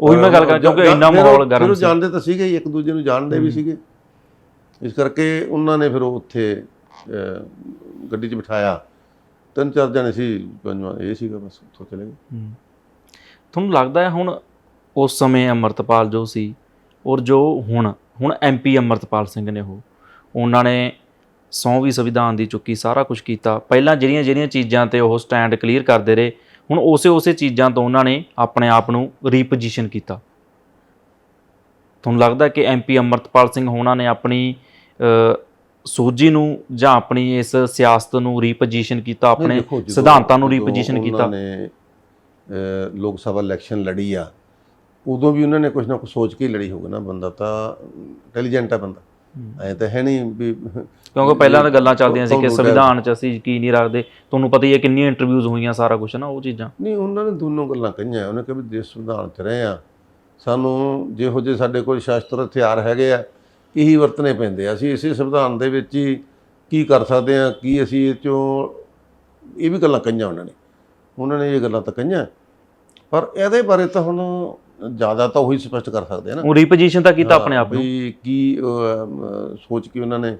Speaker 2: ਉਹੀ ਮੈਂ ਗੱਲ ਕਰ ਕਿਉਂਕਿ ਇੰਨਾ ਮਾਹੌਲ ਗਰਮ
Speaker 1: ਉਹ
Speaker 2: ਸੀ।
Speaker 1: ਜਾਣਦੇ ਤਾਂ ਸੀਗੇ ਹੀ ਇੱਕ ਦੂਜੇ ਨੂੰ ਜਾਣਦੇ ਵੀ ਸੀਗੇ। ਇਸ ਕਰਕੇ ਉਹਨਾਂ ਨੇ ਫਿਰ ਉਹ ਉੱਥੇ ਅਹ, ਗੱਡੀ 'ਚ ਬਿਠਾਇਆ। ਤਿੰਨ ਚਾਰ ਜਣੇ ਸੀ ਪੰਜਵਾਂ ਇਹ ਸੀਗਾ ਬਸ ਉੱਥੋਂ ਚਲੇ ਗਏ।
Speaker 2: ਤੁਹਾਨੂੰ ਲੱਗਦਾ ਹੈ ਹੁਣ ਉਸ ਸਮੇਂ ਅਮਰਤਪਾਲ ਜੋ ਸੀ ਔਰ ਜੋ ਹੁਣ ਹੁਣ ਐਮਪੀ ਅਮਰਤਪਾਲ ਸਿੰਘ ਨੇ ਉਹ ਉਹਨਾਂ ਨੇ ਸੌ ਵੀ ਸੰਵਿਧਾਨ ਦੀ ਚੁੱਕੀ ਸਾਰਾ ਕੁਝ ਕੀਤਾ। ਪਹਿਲਾਂ ਜਿਹੜੀਆਂ ਜਿਹੜੀਆਂ ਚੀਜ਼ਾਂ ਤੇ ਉਹ ਸਟੈਂਡ ਕਲੀਅਰ ਕਰਦੇ ਰਹੇ ਹੁਣ ਉਸੇ ਉਸੇ ਚੀਜ਼ਾਂ ਤੋਂ ਉਹਨਾਂ ਨੇ ਆਪਣੇ ਆਪ ਨੂੰ ਰੀਪੋਜੀਸ਼ਨ ਕੀਤਾ। ਤੁਹਾਨੂੰ ਲੱਗਦਾ ਕਿ ਐਮਪੀ ਅਮਰਤਪਾਲ ਸਿੰਘ ਹੋਣਾ ਨੇ ਆਪਣੀ ਸੂਝੀ ਨੂੰ ਜਾਂ ਆਪਣੀ ਇਸ ਸਿਆਸਤ ਨੂੰ ਰੀਪੋਜੀਸ਼ਨ ਕੀਤਾ ਆਪਣੇ ਸਿਧਾਂਤਾਂ ਨੂੰ ਰੀਪੋਜੀਸ਼ਨ ਕੀਤਾ?
Speaker 1: ਲੋਕ ਸਭਾ ਇਲੈਕਸ਼ਨ ਲੜੀ ਆ ਉਦੋਂ ਵੀ ਉਹਨਾਂ ਨੇ ਕੁਝ ਨਾ ਕੁਝ ਸੋਚ ਕੇ ਹੀ ਲੜੀ ਹੋਊਗਾ ਨਾ ਬੰਦਾ ਤਾਂ ਇੰਟੈਲੀਜੈਂਟ ਆ ਬੰਦਾ। ਐ ਤਾਂ ਹੈ ਨਹੀਂ ਵੀ
Speaker 2: ਕਿਉਂਕਿ ਪਹਿਲਾਂ ਤਾਂ ਗੱਲਾਂ ਚੱਲਦੀਆਂ ਸੀ ਕਿ ਸੰਵਿਧਾਨ 'ਚ ਅਸੀਂ ਯਕੀਨ ਨਹੀਂ ਰੱਖਦੇ। ਤੁਹਾਨੂੰ ਪਤਾ ਹੀ ਹੈ ਕਿੰਨੀਆਂ ਇੰਟਰਵਿਊਜ਼ ਹੋਈਆਂ ਸਾਰਾ ਕੁਝ ਨਾ ਉਹ ਚੀਜ਼ਾਂ।
Speaker 1: ਨਹੀਂ ਉਹਨਾਂ ਨੇ ਦੋਨੋਂ ਗੱਲਾਂ ਕਹੀਆਂ। ਉਹਨੇ ਕਿਹਾ ਵੀ ਦੇਸ਼ ਸੰਵਿਧਾਨ 'ਚ ਰਹੇ ਆ ਸਾਨੂੰ ਜਿਹੋ ਜਿਹੇ ਸਾਡੇ ਕੋਲ ਸ਼ਾਸਤਰ ਹਥਿਆਰ ਹੈਗੇ ਆ ਇਹੀ ਵਰਤਨੇ ਪੈਂਦੇ ਆ। ਅਸੀਂ ਇਸੇ ਸੰਵਿਧਾਨ ਦੇ ਵਿੱਚ ਹੀ ਕੀ ਕਰ ਸਕਦੇ ਆ ਕੀ ਅਸੀਂ ਇਹ ਚੋਂ ਇਹ ਵੀ ਗੱਲਾਂ ਕਹੀਆਂ ਉਹਨਾਂ ਨੇ। ਉਹਨਾਂ ਨੇ ਇਹ ਗੱਲਾਂ ਤਾਂ ਕਹੀਆਂ। ਪਰ ਇਹਦੇ ਬਾਰੇ ਤਾਂ ਹੁਣ ਜ਼ਿਆਦਾ ਤਾਂ ਉਹੀ ਸਪਸ਼ਟ ਕਰ ਸਕਦੇ ਆ ਨਾ।
Speaker 2: ਉਹ ਰੀਪੋਜੀਸ਼ਨ ਤਾਂ ਕੀਤਾ ਆਪਣੇ ਆਪ ਨੂੰ।
Speaker 1: ਵੀ ਕੀ ਅਹ, ਸੋਚ ਕੇ ਉਹਨਾਂ ਨੇ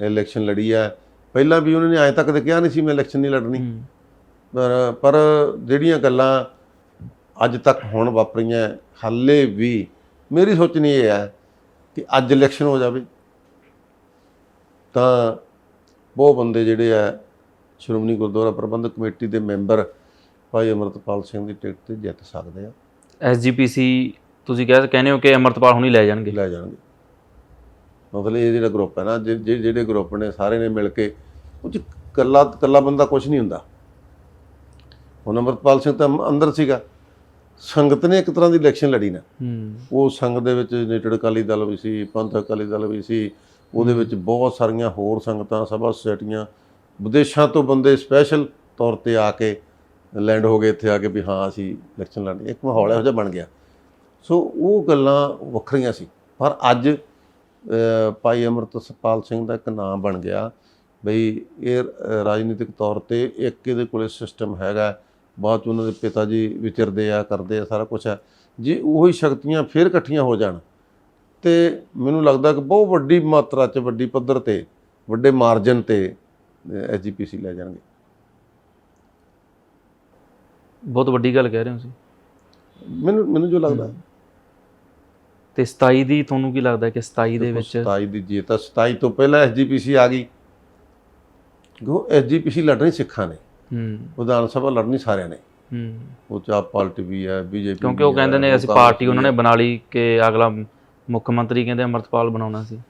Speaker 1: ਇਲੈਕਸ਼ਨ ਲੜੀ ਆ। ਪਹਿਲਾਂ ਵੀ ਉਹਨਾਂ ਨੇ ਅਜੇ ਤੱਕ ਤਾਂ ਕਿਹਾ ਨਹੀਂ ਸੀ ਮੈਂ ਇਲੈਕਸ਼ਨ ਨਹੀਂ ਲੜਨੀ।
Speaker 2: ਹੂੰ।
Speaker 1: ਪਰ ਪਰ ਜਿਹੜੀਆਂ ਗੱਲਾਂ ਅੱਜ ਤੱਕ ਹੁਣ ਵਾਪਰੀਆਂ ਹਾਲੇ ਵੀ ਮੇਰੀ ਸੋਚਣੀ ਇਹ ਹੈ ਕਿ ਅੱਜ ਇਲੈਕਸ਼ਨ ਹੋ ਜਾਵੇ। ਤਾਂ ਬਹੁਤ ਬੰਦੇ ਜਿਹੜੇ ਆ ਸ਼੍ਰੋਮਣੀ ਗੁਰਦੁਆਰਾ ਪ੍ਰਬੰਧਕ ਕਮੇਟੀ ਦੇ ਮੈਂਬਰ ਭਾਈ ਅਮਰਤਪਾਲ ਸਿੰਘ ਦੀ ਟਿਕਟ ਤੇ ਜਿੱਤ ਸਕਦੇ ਆ।
Speaker 2: ਐਸਜੀਪੀਸੀ ਤੁਸੀਂ ਕਹਿ ਕਹਿੰਦੇ ਹੋ ਕਿ ਅਮਰਤਪਾਲ ਹੁਣੀ ਲੈ ਜਾਣਗੇ।
Speaker 1: ਲੈ ਜਾਣਗੇ। ਮਤਲਬ ਇਹ ਜਿਹੜਾ ਗਰੁੱਪ ਹੈ ਨਾ ਜਿ- ਜਿ- ਜਿਹੜੇ ਗਰੁੱਪ ਨੇ ਸਾਰੇ ਨੇ ਮਿਲ ਕੇ ਉਹ ਚ ਕੱਲਾ ਕੱਲਾ ਬੰਦਾ ਕੁਝ ਨਹੀਂ ਹੁੰਦਾ। ਹੁਣ ਅਮਰਪਾਲ ਸਿੰਘ ਤਾਂ ਅੰਦਰ ਸੀਗਾ। ਸੰਗਤ ਨੇ ਇੱਕ ਤਰ੍ਹਾਂ ਦੀ ਇਲੈਕਸ਼ਨ ਲੜੀ ਨਾ। ਉਹ ਸੰਗਤ ਦੇ ਵਿੱਚ ਯੂਨਾਈਟਿਡ ਅਕਾਲੀ ਦਲ ਵੀ ਸੀ ਪੰਥ ਅਕਾਲੀ ਦਲ ਵੀ ਸੀ। ਉਹਦੇ ਵਿੱਚ ਬਹੁਤ ਸਾਰੀਆਂ ਹੋਰ ਸੰਗਤਾਂ ਸਭਾ ਸੁਸਾਇਟੀਆਂ ਵਿਦੇਸ਼ਾਂ ਤੋਂ ਬੰਦੇ ਸਪੈਸ਼ਲ ਤੌਰ ਤੇ ਆ ਕੇ ਲੈਂਡ ਹੋ ਗਏ ਇੱਥੇ ਆ ਕੇ ਵੀ ਹਾਂ ਅਸੀਂ ਇਲੈਕਸ਼ਨ ਲੜਨੀ, ਇੱਕ ਮਾਹੌਲ ਇਹੋ ਜਿਹਾ ਬਣ ਗਿਆ। ਸੋ ਉਹ ਗੱਲਾਂ ਵੱਖਰੀਆਂ ਸੀ। ਪਰ ਅੱਜ ਭਾਈ ਅਮਰਤਪਾਲ ਸਿੰਘ ਦਾ ਇੱਕ ਨਾਮ ਬਣ ਗਿਆ। ਬਈ ਇਹ ਰਾਜਨੀਤਿਕ ਤੌਰ ਤੇ ਇੱਕ ਇਹਦੇ ਕੋਲੇ ਸਿਸਟਮ ਹੈਗਾ। ਬਾਅਦ ਚ ਉਹਨਾਂ ਦੇ ਪਿਤਾ ਜੀ ਵਿਚਰਦੇ ਆ, ਕਰਦੇ ਆ, ਸਾਰਾ ਕੁਝ ਹੈ ਜੇ ਉਹੀ ਸ਼ਕਤੀਆਂ ਫੇਰ ਇਕੱਠੀਆਂ ਹੋ ਜਾਣ, ਤੇ ਮੈਨੂੰ ਲੱਗਦਾ ਕਿ ਬਹੁਤ ਵੱਡੀ ਮਾਤਰਾ 'ਚ ਵੱਡੀ ਪੱਧਰ ਤੇ, ਵੱਡੇ ਮਾਰਜਨ ਤੇ ਐਸਜੀਪੀਸੀ ਲੈ ਜਾਣਗੇ।
Speaker 2: ਬਹੁਤ ਵੱਡੀ ਗੱਲ ਕਹਿ ਰਹੇ ਹੋ ਤੁਸੀਂ।
Speaker 1: ਮੈਨੂੰ ਮੈਨੂੰ ਜੋ ਲੱਗਦਾ
Speaker 2: ਤੇ 27 ਦੀ ਤੁਹਾਨੂੰ ਕੀ ਲੱਗਦਾ ਕਿ 27 ਦੇ ਵਿੱਚ
Speaker 1: 27 ਦੀ ਜੇ ਤਾਂ 27 ਤੋਂ ਪਹਿਲਾਂ ਐਸਜੀਪੀਸੀ ਆ ਗਈ। ਗੋ ਐਸਜੀਪੀਸੀ ਲੜਨੀ ਸਿੱਖਾਂ ਨੇ।
Speaker 2: ਹੂੰ।
Speaker 1: ਵਿਧਾਨ ਸਭਾ ਲੜਨੀ ਸਾਰਿਆਂ ਨੇ।
Speaker 2: ਹੂੰ।
Speaker 1: ਉਹ ਚ ਆਪ ਪਾਰਟੀ ਵੀ ਹੈ ਬੀਜੇਪੀ
Speaker 2: ਕਿਉਂਕਿ ਉਹ ਕਹਿੰਦੇ ਨੇ ਅਸੀਂ ਪਾਰਟੀ ਉਹਨਾਂ ਨੇ ਬਣਾ ਲਈ ਕਿ ਅਗਲਾ ਮੁੱਖ ਮੰਤਰੀ ਕਹਿੰਦੇ ਅਮਰਤਪਾਲ ਬਣਾਉਣਾ ਸੀ।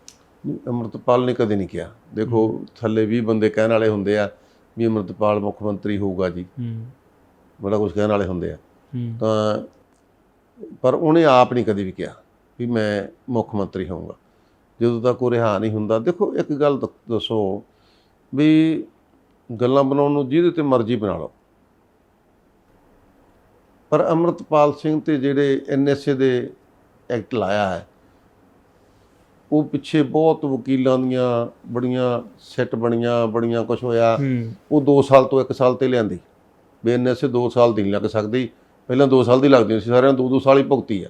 Speaker 1: ਅਮਰਤਪਾਲ ਨੇ ਕਦੇ ਨਹੀਂ ਕਿਹਾ। ਦੇਖੋ ਥੱਲੇ 20 ਬੰਦੇ ਕਹਿਣ ਵਾਲੇ ਹੁੰਦੇ ਆ ਵੀ ਅਮਰਤਪਾਲ ਮੁੱਖ ਮੰਤਰੀ ਹੋਊਗਾ ਜੀ।
Speaker 2: ਹੂੰ।
Speaker 1: ਬੜਾ ਕੁਝ ਕਹਿਣ ਵਾਲੇ ਹੁੰਦੇ ਆ। ਤਾਂ ਪਰ ਉਹਨੇ ਆਪ ਨਹੀਂ ਕਦੇ ਵੀ ਕਿਹਾ ਵੀ ਮੈਂ ਮੁੱਖ ਮੰਤਰੀ ਹੋਊਂਗਾ। ਜਦੋਂ ਤੱਕ ਉਹ ਰਿਹਾ ਨਹੀਂ ਹੁੰਦਾ ਦੇਖੋ ਇੱਕ ਗੱਲ ਦੱਸੋ ਵੀ ਗੱਲਾਂ ਬਣਾਉਣ ਨੂੰ ਜਿਹਦੇ ਤੇ ਮਰਜ਼ੀ ਬਣਾ ਲਓ। ਪਰ ਅਮਰਤਪਾਲ ਸਿੰਘ ਤੇ ਜਿਹੜੇ ਐਨਐਸਏ ਦੇ ਐਕਟ ਲਾਇਆ ਹੈ ਉਹ ਪਿੱਛੇ ਬਹੁਤ ਵਕੀਲਾਂ ਦੀਆਂ ਬੜੀਆਂ ਸੈੱਟ ਬਣੀਆਂ ਬੜੀਆਂ ਕੁਝ ਹੋਇਆ। ਉਹ 2 ਸਾਲ ਤੋਂ 1 ਸਾਲ ਤੇ ਲਿਆਂਦੀ। ਵੀ ਐਨਐਸਏ 2 ਸਾਲ ਦੀ ਨਹੀਂ ਲੱਗ ਸਕਦੀ। ਪਹਿਲਾਂ 2 ਸਾਲ ਦੀ ਲੱਗਦੀ ਸੀ ਸਾਰਿਆਂ ਨੂੰ 2-2 ਸਾਲ ਹੀ ਭੁਗਤੀ ਆ।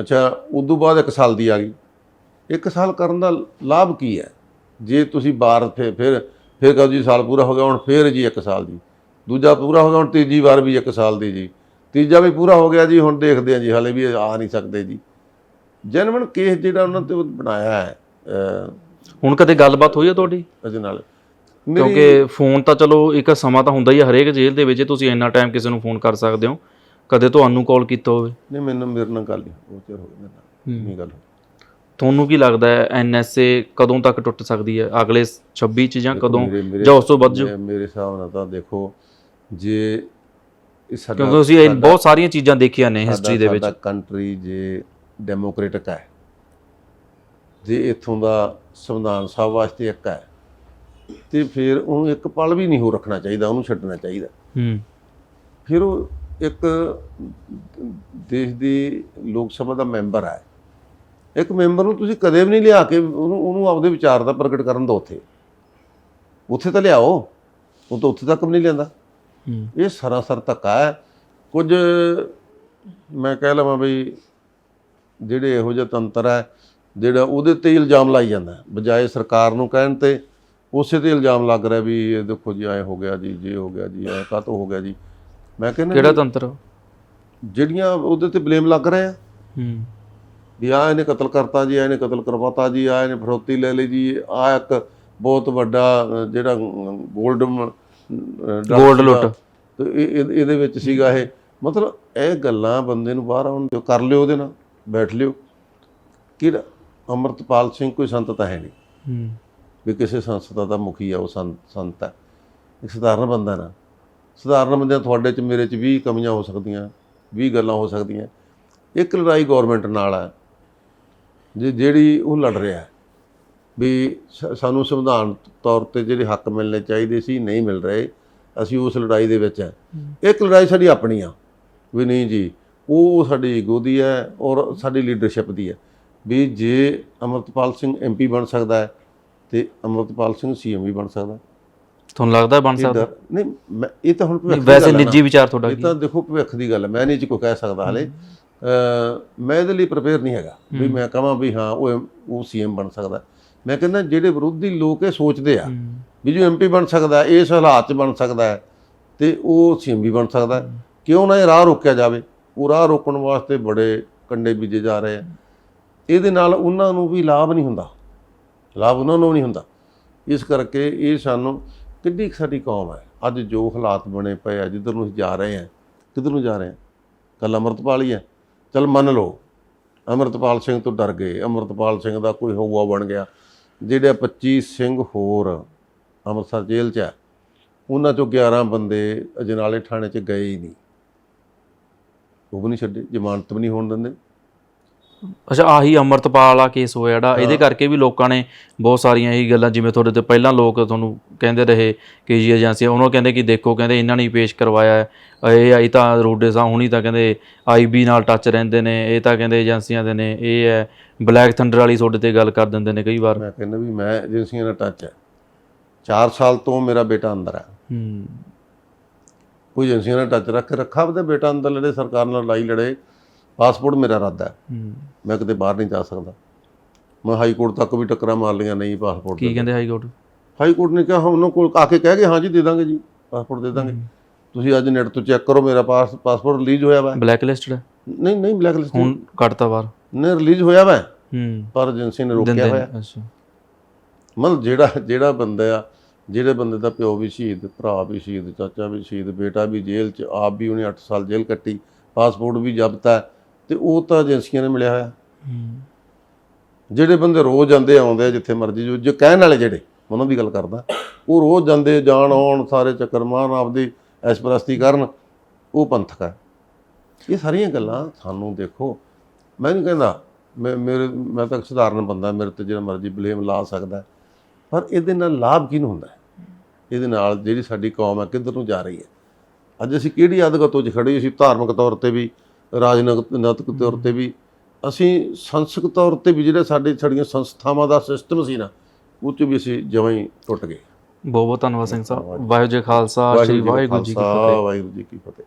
Speaker 1: ਅੱਛਾ ਉਦੋਂ ਬਾਅਦ 1 ਸਾਲ ਦੀ ਆ ਗਈ। 1 ਸਾਲ ਕਰਨ ਦਾ ਲਾਭ ਕੀ ਹੈ? ਜੇ ਤੁਸੀਂ ਬਾਹਰ ਫਿਰ ਫਿਰ ਫਿਰ ਕਹੋ ਜੀ ਸਾਲ ਪੂਰਾ ਹੋ ਗਿਆ ਹੁਣ ਫਿਰ ਜੀ 1 ਸਾਲ ਦੀ ਦੂਜਾ ਪੂਰਾ ਹੋ ਗਿਆ ਹੁਣ ਤੀਜੀ ਵਾਰ ਵੀ 1 ਸਾਲ ਦੀ ਜੀ। ਤੀਜਾ ਵੀ ਪੂਰਾ ਹੋ ਗਿਆ ਜੀ ਹੁਣ ਦੇਖਦੇ ਆ ਜੀ ਹਾਲੇ ਵੀ ਆ ਨਹੀਂ ਸਕਦੇ ਜੀ। ਜੈਨੂਇਨ ਕੇਸ ਜਿਹੜਾ ਉਹਨਾਂ ਤੇ ਬਣਾਇਆ ਹੈ
Speaker 2: ਹੁਣ ਕਦੇ ਗੱਲਬਾਤ ਹੋਈ ਹੈ ਤੁਹਾਡੀ?
Speaker 1: ਇਹਦੇ ਨਾਲ।
Speaker 2: ਕਿਉਂਕਿ ਫੋਨ ਤਾਂ ਚਲੋ ਇੱਕ ਸਮਾਂ ਤਾਂ ਹੁੰਦਾ ਹੀ ਹੈ ਹਰੇਕ ਜੇਲ੍ਹ ਦੇ ਵਿੱਚ ਤੁਸੀਂ ਇੰਨਾ ਟਾਈਮ ਕਿਸੇ ਨੂੰ ਫੋਨ ਕਰ ਸਕਦੇ ਹੋ। ਕਦੇ ਤੁਹਾਨੂੰ ਕਾਲ ਕੀਤਾ ਹੋਵੇ।
Speaker 1: ਨਹੀਂ ਮੈਨੂੰ ਮੇਰੇ ਨਾਲ ਗੱਲ ਨਹੀਂ ਉਹ ਚਿਰ ਹੋ ਗਿਆ ਮੇਰੇ ਨਾਲ। ਨਹੀਂ ਗੱਲ।
Speaker 2: ਤੁਹਾਨੂੰ ਕੀ ਲੱਗਦਾ ਹੈ ਐਨਐਸਏ ਕਦੋਂ ਤੱਕ ਟੁੱਟ ਸਕਦੀ ਹੈ? ਅਗਲੇ 26 ਚ ਜਾਂ ਕਦੋਂ? ਜਾਂ ਉਸ ਤੋਂ ਵੱਧ ਜੋ?
Speaker 1: ਮੇਰੇ ਹਿਸਾਬ ਨਾਲ ਤਾਂ ਦੇਖੋ ਜੇ ਇਹ ਸਾਡਾ
Speaker 2: ਕਿਉਂਕਿ ਤੁਸੀਂ ਇਹ ਬਹੁਤ ਸਾਰੀਆਂ ਚੀਜ਼ਾਂ ਦੇਖੀਆਂ ਨੇ ਹਿਸਟਰੀ ਦੇ ਵਿੱਚ।
Speaker 1: ਸਾਡਾ ਕੰਟਰੀ ਜੇ ਡੈਮੋਕ੍ਰੇਟਿਕ ਹੈ ਜੇ ਇਥੋਂ ਦਾ ਸੰਵਿਧਾਨ ਸਭਾ ਵਾਸਤੇ ਇੱਕ ਹੈ ਤੇ ਫਿਰ ਉਹਨੂੰ ਇੱਕ ਪਲ ਵੀ ਨਹੀਂ ਹੋ ਰੱਖਣਾ ਚਾਹੀਦਾ ਉਹਨੂੰ ਛੱਡਣਾ ਚਾਹੀਦਾ।
Speaker 2: ਹੂੰ।
Speaker 1: ਫਿਰ ਉਹ ਇੱਕ ਦੇਸ਼ ਦੀ ਲੋਕ ਸਭਾ ਦਾ ਮੈਂਬਰ ਹੈ। ਇੱਕ ਮੈਂਬਰ ਨੂੰ ਤੁਸੀਂ ਕਦੇ ਵੀ ਨਹੀਂ ਲਿਆ ਕੇ ਉਹਨੂੰ ਉਹਨੂੰ ਆਪਦੇ ਵਿਚਾਰ ਦਾ ਪ੍ਰਗਟ ਕਰਨ ਦਿਓ ਉੱਥੇ। ਉੱਥੇ ਤਾਂ ਲਿਆਓ ਉਹ ਤਾਂ ਉੱਥੇ ਤੱਕ ਵੀ ਨਹੀਂ ਲੈਂਦਾ
Speaker 2: ਹੂੰ।
Speaker 1: ਇਹ ਸਰਾਸਰ ਧੱਕਾ ਹੈ। ਕੁਝ ਮੈਂ ਕਹਿ ਲਵਾਂ ਵੀ ਜਿਹੜੇ ਇਹੋ ਜਿਹਾ ਤੰਤਰ ਹੈ ਜਿਹੜਾ ਉਹਦੇ ਤੇ ਇਲਜ਼ਾਮ ਲਾਈ ਜਾਂਦਾ। ਬਜਾਏ ਸਰਕਾਰ ਨੂੰ ਕਹਿਣ ਤੇ ਉਸੇ ਤੇ ਇਲਜ਼ਾਮ ਲੱਗ ਰਿਹਾ ਵੀ ਇਹ ਦੇਖੋ ਜੀ ਐ ਹੋ ਗਿਆ ਜੀ ਜੇ ਹੋ ਗਿਆ ਜੀ ਐ ਕਾਤੋਂ ਹੋ ਗਿਆ ਜੀ। ਮੈਂ ਕਹਿੰਦਾ
Speaker 2: ਕਿਹੜਾ ਤੰਤਰ?
Speaker 1: ਜਿਹੜੀਆਂ ਉਹਦੇ ਤੇ ਬਲੇਮ ਲੱਗ ਰਹੇ ਆ।
Speaker 2: ਹੂੰ।
Speaker 1: ਵੀ ਆ ਇਹਨੇ ਕਤਲ ਕਰਤਾ ਜੀ ਆ ਇਹਨੇ ਕਤਲ ਕਰਵਾਤਾ ਜੀ ਆ ਇਹਨੇ ਫਰੋਤੀ ਲੈ ਲਈ ਜੀ ਆ ਇੱਕ ਬਹੁਤ ਵੱਡਾ ਜਿਹੜਾ 골ਡ
Speaker 2: ਲੁੱਟ।
Speaker 1: ਤੇ ਇਹ- ਇਹ- ਇਹਦੇ ਵਿੱਚ ਸੀਗਾ ਇਹ। ਮਤਲਬ ਇਹ ਗੱਲਾਂ ਬੰਦੇ ਨੂੰ ਬਾਹਰ ਆਉਣ ਦਿਓ ਕਰ ਲਿਓ ਉਹਦੇ ਨਾਲ ਬੈਠ ਲਿਓ। ਕਿ ਅਮਰਤਪਾਲ ਸਿੰਘ ਕੋਈ ਸੰਤ ਤਾਂ ਹੈ ਨਹੀਂ।
Speaker 2: ਹੂੰ।
Speaker 1: ਵੀ ਕਿਸੇ ਸੰਸਥਾ ਦਾ ਮੁਖੀ ਆ ਉਹ ਸੰਤ ਹੈ। ਇੱਕ ਸਧਾਰਨ ਬੰਦਾ ਨਾ ਸਧਾਰਨ ਬੰਦਿਆਂ ਤੁਹਾਡੇ ਚ ਮੇਰੇ ਚ 20 ਕਮੀਆਂ ਹੋ ਸਕਦੀਆਂ 20 ਗੱਲਾਂ ਹੋ ਸਕਦੀਆਂ। ਇੱਕ ਲੜਾਈ ਗਵਰਨਮੈਂਟ ਨਾਲ ਹੈ ਜੇ ਜਿਹੜੀ ਉਹ ਲੜ ਰਿਹਾ ਹੈ। ਵੀ ਸਾਨੂੰ ਸੰਵਿਧਾਨ ਤੌਰ ਤੇ ਜਿਹੜੇ ਹੱਕ ਮਿਲਣੇ ਚਾਹੀਦੇ ਸੀ ਨਹੀਂ ਮਿਲ ਰਹੇ ਅਸੀਂ ਉਸ ਲੜਾਈ ਦੇ ਵਿੱਚ ਹੈ। ਇੱਕ ਲੜਾਈ ਸਾਡੀ ਆਪਣੀ ਆ ਵੀ ਨਹੀਂ ਜੀ ਉਹ ਸਾਡੀ ਈਗੋ ਦੀ ਹੈ ਔਰ ਸਾਡੀ ਲੀਡਰਸ਼ਿਪ ਦੀ ਹੈ। ਵੀ ਜੇ ਅਮਰਤਪਾਲ ਸਿੰਘ ਐਮਪੀ ਬਣ ਸਕਦਾ ਹੈ ਤੇ ਅਮਰਤਪਾਲ ਸਿੰਘ ਸੀਐਮ ਵੀ ਬਣ ਸਕਦਾ।
Speaker 2: ਤੁਹਾਨੂੰ ਲੱਗਦਾ ਬਣ ਸਕਦਾ?
Speaker 1: ਨਹੀਂ ਮੈਂ ਇਹ ਤਾਂ ਹੁਣ ਭਵਿੱਖ
Speaker 2: ਵੈਸੇ। ਨਿੱਜੀ ਵਿਚਾਰ ਤੁਹਾਡਾ
Speaker 1: ਇਹ ਤਾਂ ਦੇਖੋ ਭਵਿੱਖ ਦੀ ਗੱਲ ਹੈ ਮੈਂ ਨਹੀਂ ਜੀ ਕੋਈ ਕਹਿ ਸਕਦਾ ਹਲੇ। ਮੈਂ ਇਹਦੇ ਲਈ ਪ੍ਰਪੇਅਰ ਨਹੀਂ ਹੈਗਾ ਵੀ ਮੈਂ ਕਹਾਂ ਵੀ ਹਾਂ ਉਹ ਉਹ ਸੀਐਮ ਬਣ ਸਕਦਾ। ਮੈਂ ਕਹਿੰਦਾ ਜਿਹੜੇ ਵਿਰੋਧੀ ਲੋਕ ਇਹ ਸੋਚਦੇ ਆ ਵੀ ਜੋ ਐਮਪੀ ਬਣ ਸਕਦਾ ਇਸ ਹਾਲਾਤ 'ਚ ਬਣ ਸਕਦਾ ਤੇ ਉਹ ਸੀਐਮ ਵੀ ਬਣ ਸਕਦਾ। ਕਿਉਂ ਨਾ ਇਹ ਰਾਹ ਰੋਕਿਆ ਜਾਵੇ? ਉਹ ਰਾਹ ਰੋਕਣ ਵਾਸਤੇ ਬੜੇ ਕੰਡੇ ਬੀਜੇ ਜਾ ਰਹੇ ਆ। ਇਹਦੇ ਨਾਲ ਉਹਨਾਂ ਨੂੰ ਵੀ ਲਾਭ ਨਹੀਂ ਹੁੰਦਾ। ਲਾਭ ਉਹਨਾਂ ਨੂੰ ਨਹੀਂ ਹੁੰਦਾ। ਇਸ ਕਰਕੇ ਇਹ ਸਾਨੂੰ ਕਿੰਨੀ ਕੁ ਸਾਡੀ ਕੌਮ ਹੈ। ਅੱਜ ਜੋ ਹਾਲਾਤ ਬਣੇ ਪਏ ਆ, ਜਿੱਧਰ ਨੂੰ ਅਸੀਂ ਜਾ ਰਹੇ ਆ, ਕਿੱਧਰ ਨੂੰ ਜਾ ਰਹੇ ਆ? ਕੱਲ ਅਮਰਤਪਾਲ ਹੀ ਹੈ ਚਲ ਮੰਨ ਲਓ, ਅਮਰਤਪਾਲ ਸਿੰਘ ਤੋਂ ਡਰ ਗਏ। ਅਮਰਤਪਾਲ ਸਿੰਘ ਦਾ ਕੋਈ ਹਊਆ ਬਣ ਗਿਆ। ਜਿਹੜੇ 25 ਸਿੰਘ ਹੋਰ ਅੰਮ੍ਰਿਤਸਰ ਜੇਲ੍ਹ 'ਚ ਹੈ ਉਹਨਾਂ ਚੋਂ 11 ਬੰਦੇ ਅਜਨਾਲੇ ਥਾਣੇ 'ਚ ਗਏ ਹੀ ਨਹੀਂ। ਉਹ ਵੀ ਨਹੀਂ ਛੱਡੇ, ਜ਼ਮਾਨਤ ਵੀ ਨਹੀਂ ਹੋਣ ਦਿੰਦੇ।
Speaker 2: ਅੱਛਾ ਆਹੀ ਅਮਰਤਪਾਲ ਵਾਲਾ ਕੇਸ ਹੋਇਆ ਜਿਹੜਾ। ਇਹਦੇ ਕਰਕੇ ਵੀ ਲੋਕਾਂ ਨੇ ਬਹੁਤ ਸਾਰੀਆਂ ਇਹੀ ਗੱਲਾਂ ਜਿਵੇਂ ਤੁਹਾਡੇ ਤੇ ਪਹਿਲਾਂ ਲੋਕ ਤੁਹਾਨੂੰ ਕਹਿੰਦੇ ਰਹੇ ਕਿ ਜੀ ਏਜੰਸੀਆਂ ਉਹਨਾਂ ਕਹਿੰਦੇ ਕਿ ਦੇਖੋ ਕਹਿੰਦੇ ਇਹਨਾਂ ਨੇ ਹੀ ਪੇਸ਼ ਕਰਵਾਇਆ। ਇਹ ਆਈ ਤਾਂ ਰੋਡੇ ਸਾਹ ਹੁਣੀ ਤਾਂ ਕਹਿੰਦੇ ਆਈਬੀ ਨਾਲ ਟੱਚ ਰਹਿੰਦੇ ਨੇ ਇਹ ਤਾਂ ਕਹਿੰਦੇ ਏਜੰਸੀਆਂ ਦੇ ਨੇ ਇਹ ਹੈ। ਬਲੈਕ ਥੰਡਰ ਵਾਲੀ ਤੁਹਾਡੇ ਤੇ ਗੱਲ ਕਰ ਦਿੰਦੇ ਨੇ ਕਈ ਵਾਰ।
Speaker 1: ਮੈਂ ਕਹਿੰਦਾ ਵੀ ਮੈਂ ਏਜੰਸੀਆਂ ਨਾਲ ਟੱਚ ਹੈ। 4 ਸਾਲ ਤੋਂ ਮੇਰਾ ਬੇਟਾ ਅੰਦਰ ਹੈ।
Speaker 2: ਹੂੰ।
Speaker 1: ਕੋਈ ਏਜੰਸੀਆਂ ਨਾਲ ਟੱਚ ਰੱਖ ਰੱਖਾ ਉਹਦਾ ਬੇਟਾ ਅੰਦਰ ਲੜੇ ਸਰਕਾਰ ਨਾਲ ਲੜਾਈ ਲੜੇ। ਪਾਸਪੋਰਟ ਮੇਰਾ ਇਰਾਦਾ ਹੈ। ਮੈਂ ਕਿਤੇ ਬਾਹਰ ਨਹੀਂ ਜਾ ਸਕਦਾ। ਮੈਂ ਹਾਈ ਕੋਰਟ ਤੱਕ ਵੀ ਟੱਕਰਾਂ ਮਾਰ ਲਈਆਂ ਨਹੀਂ ਪਾਸਪੋਰਟ
Speaker 2: ਕੀ ਕਹਿੰਦੇ ਹਾਈ ਕੋਰਟ?
Speaker 1: ਹਾਈ ਕੋਰਟ ਨੇ ਕਿਹਾ ਉਹਨਾਂ ਕੋਲ ਆ ਕੇ ਕਹਿ ਗਏ ਹਾਂ ਜੀ ਦੇ ਦਾਂਗੇ ਜੀ ਪਾਸਪੋਰਟ ਦੇ ਦਾਂਗੇ। ਤੁਸੀਂ ਅੱਜ ਨੈਟ ਤੋਂ ਚੈੱਕ ਕਰੋ ਮੇਰਾ ਪਾਸ ਪਾਸਪੋਰਟ ਰਿਲੀਜ਼ ਹੋਇਆ ਵਾ।
Speaker 2: ਬਲੈਕ ਲਿਸਟਡ ਹੈ?
Speaker 1: ਨਹੀਂ ਨਹੀਂ ਬਲੈਕ ਲਿਸਟ
Speaker 2: ਹੁਣ ਕੱਟਤਾ ਬਾਹਰ।
Speaker 1: ਨੇ ਰਿਲੀਜ਼ ਹੋਇਆ ਵਾ।
Speaker 2: ਹੂੰ।
Speaker 1: ਪਰ ਏਜੰਸੀ ਨੇ ਰੋਕਿਆ ਹੋਇਆ।
Speaker 2: ਅੱਛਾ।
Speaker 1: ਮਤਲਬ ਜਿਹੜਾ ਜਿਹੜਾ ਬੰਦਾ ਆ ਜਿਹੜੇ ਬੰਦੇ ਦਾ ਪਿਓ ਵੀ ਸ਼ਹੀਦ ਭਰਾ ਵੀ ਸ਼ਹੀਦ ਚਾਚਾ ਵੀ ਸ਼ਹੀਦ ਬੇਟਾ ਵੀ ਜੇਲ੍ਹ 'ਚ ਆਪ ਵੀ ਉਹਨੇ 8 ਸਾਲ ਜੇਲ੍ਹ ਕੱਟੀ ਪਾਸਪੋਰਟ ਵੀ ਜ਼ਬਤ ਹੈ। ਤੇ ਉਹ ਤਾਂ ਏਜੰਸੀਆਂ ਨੇ ਮਿਲਿਆ ਹੋਇਆ। ਜਿਹੜੇ ਬੰਦੇ ਰੋਜ਼ ਜਾਂਦੇ ਆਉਂਦੇ ਆ ਜਿੱਥੇ ਮਰਜ਼ੀ ਜੋ ਜੋ ਕਹਿਣ ਵਾਲੇ ਜਿਹੜੇ ਉਹਨਾਂ ਦੀ ਗੱਲ ਕਰਦਾ। ਉਹ ਰੋਜ਼ ਜਾਂਦੇ ਜਾਣ ਆਉਣ ਸਾਰੇ ਚੱਕਰ ਮਾਰਨ ਆਪਦੀ ਐਸਪ੍ਰਸਤੀ ਕਰਨ ਉਹ ਪੰਥਕ ਹੈ ਇਹ ਸਾਰੀਆਂ ਗੱਲਾਂ ਸਾਨੂੰ ਦੇਖੋ ਮੈਂ ਨਹੀਂ ਕਹਿੰਦਾ ਮੈਂ ਮੇਰੇ ਮੈਂ ਤਾਂ ਸਧਾਰਨ ਬੰਦਾ ਮੇਰੇ ਤੇ ਜਿਹੜਾ ਮਰਜ਼ੀ ਬਲੇਮ ਲਾ ਸਕਦਾ। ਪਰ ਇਹਦੇ ਨਾਲ ਲਾਭ ਕਿਹਨੂੰ ਹੁੰਦਾ? ਇਹਦੇ ਨਾਲ ਜਿਹੜੀ ਸਾਡੀ ਕੌਮ ਹੈ ਕਿੱਧਰ ਨੂੰ ਜਾ ਰਹੀ ਹੈ? ਅੱਜ ਅਸੀਂ ਕਿਹੜੀ ਅਦਗਤੋਂ 'ਚ ਖੜੇ ਅਸੀਂ ਧਾਰਮਿਕ ਤੌਰ ਤੇ ਵੀ ਰਾਜਨੀਤਿਕ ਤੌਰ ਤੇ ਵੀ ਅਸੀਂ ਸੰਸਕ ਤੌਰ ਤੇ ਵੀ ਜਿਹੜੇ ਸਾਡੇ ਸਾਡੀਆਂ ਸੰਸਥਾਵਾਂ ਦਾ ਸਿਸਟਮ ਸੀ ਨਾ ਉਹ 'ਚ ਵੀ ਅਸੀਂ ਜਮਾਂ ਹੀ ਟੁੱਟ ਗਏ।
Speaker 2: ਬਹੁਤ ਬਹੁਤ ਧੰਨਵਾਦ ਸਿੰਘ ਸਾਹਿਬ। ਵਾਹਿਗੁਰੂ ਜੀ ਖਾਲਸਾ ਸ੍ਰੀ ਵਾਹਿਗੁਰੂ ਜੀ ਕੀ
Speaker 1: ਖਾਲਸਾ,
Speaker 2: ਫਤਿਹ।
Speaker 1: ਵਾਹਿਗੁਰੂ ਜੀ ਕੀ ਫਤਿਹ।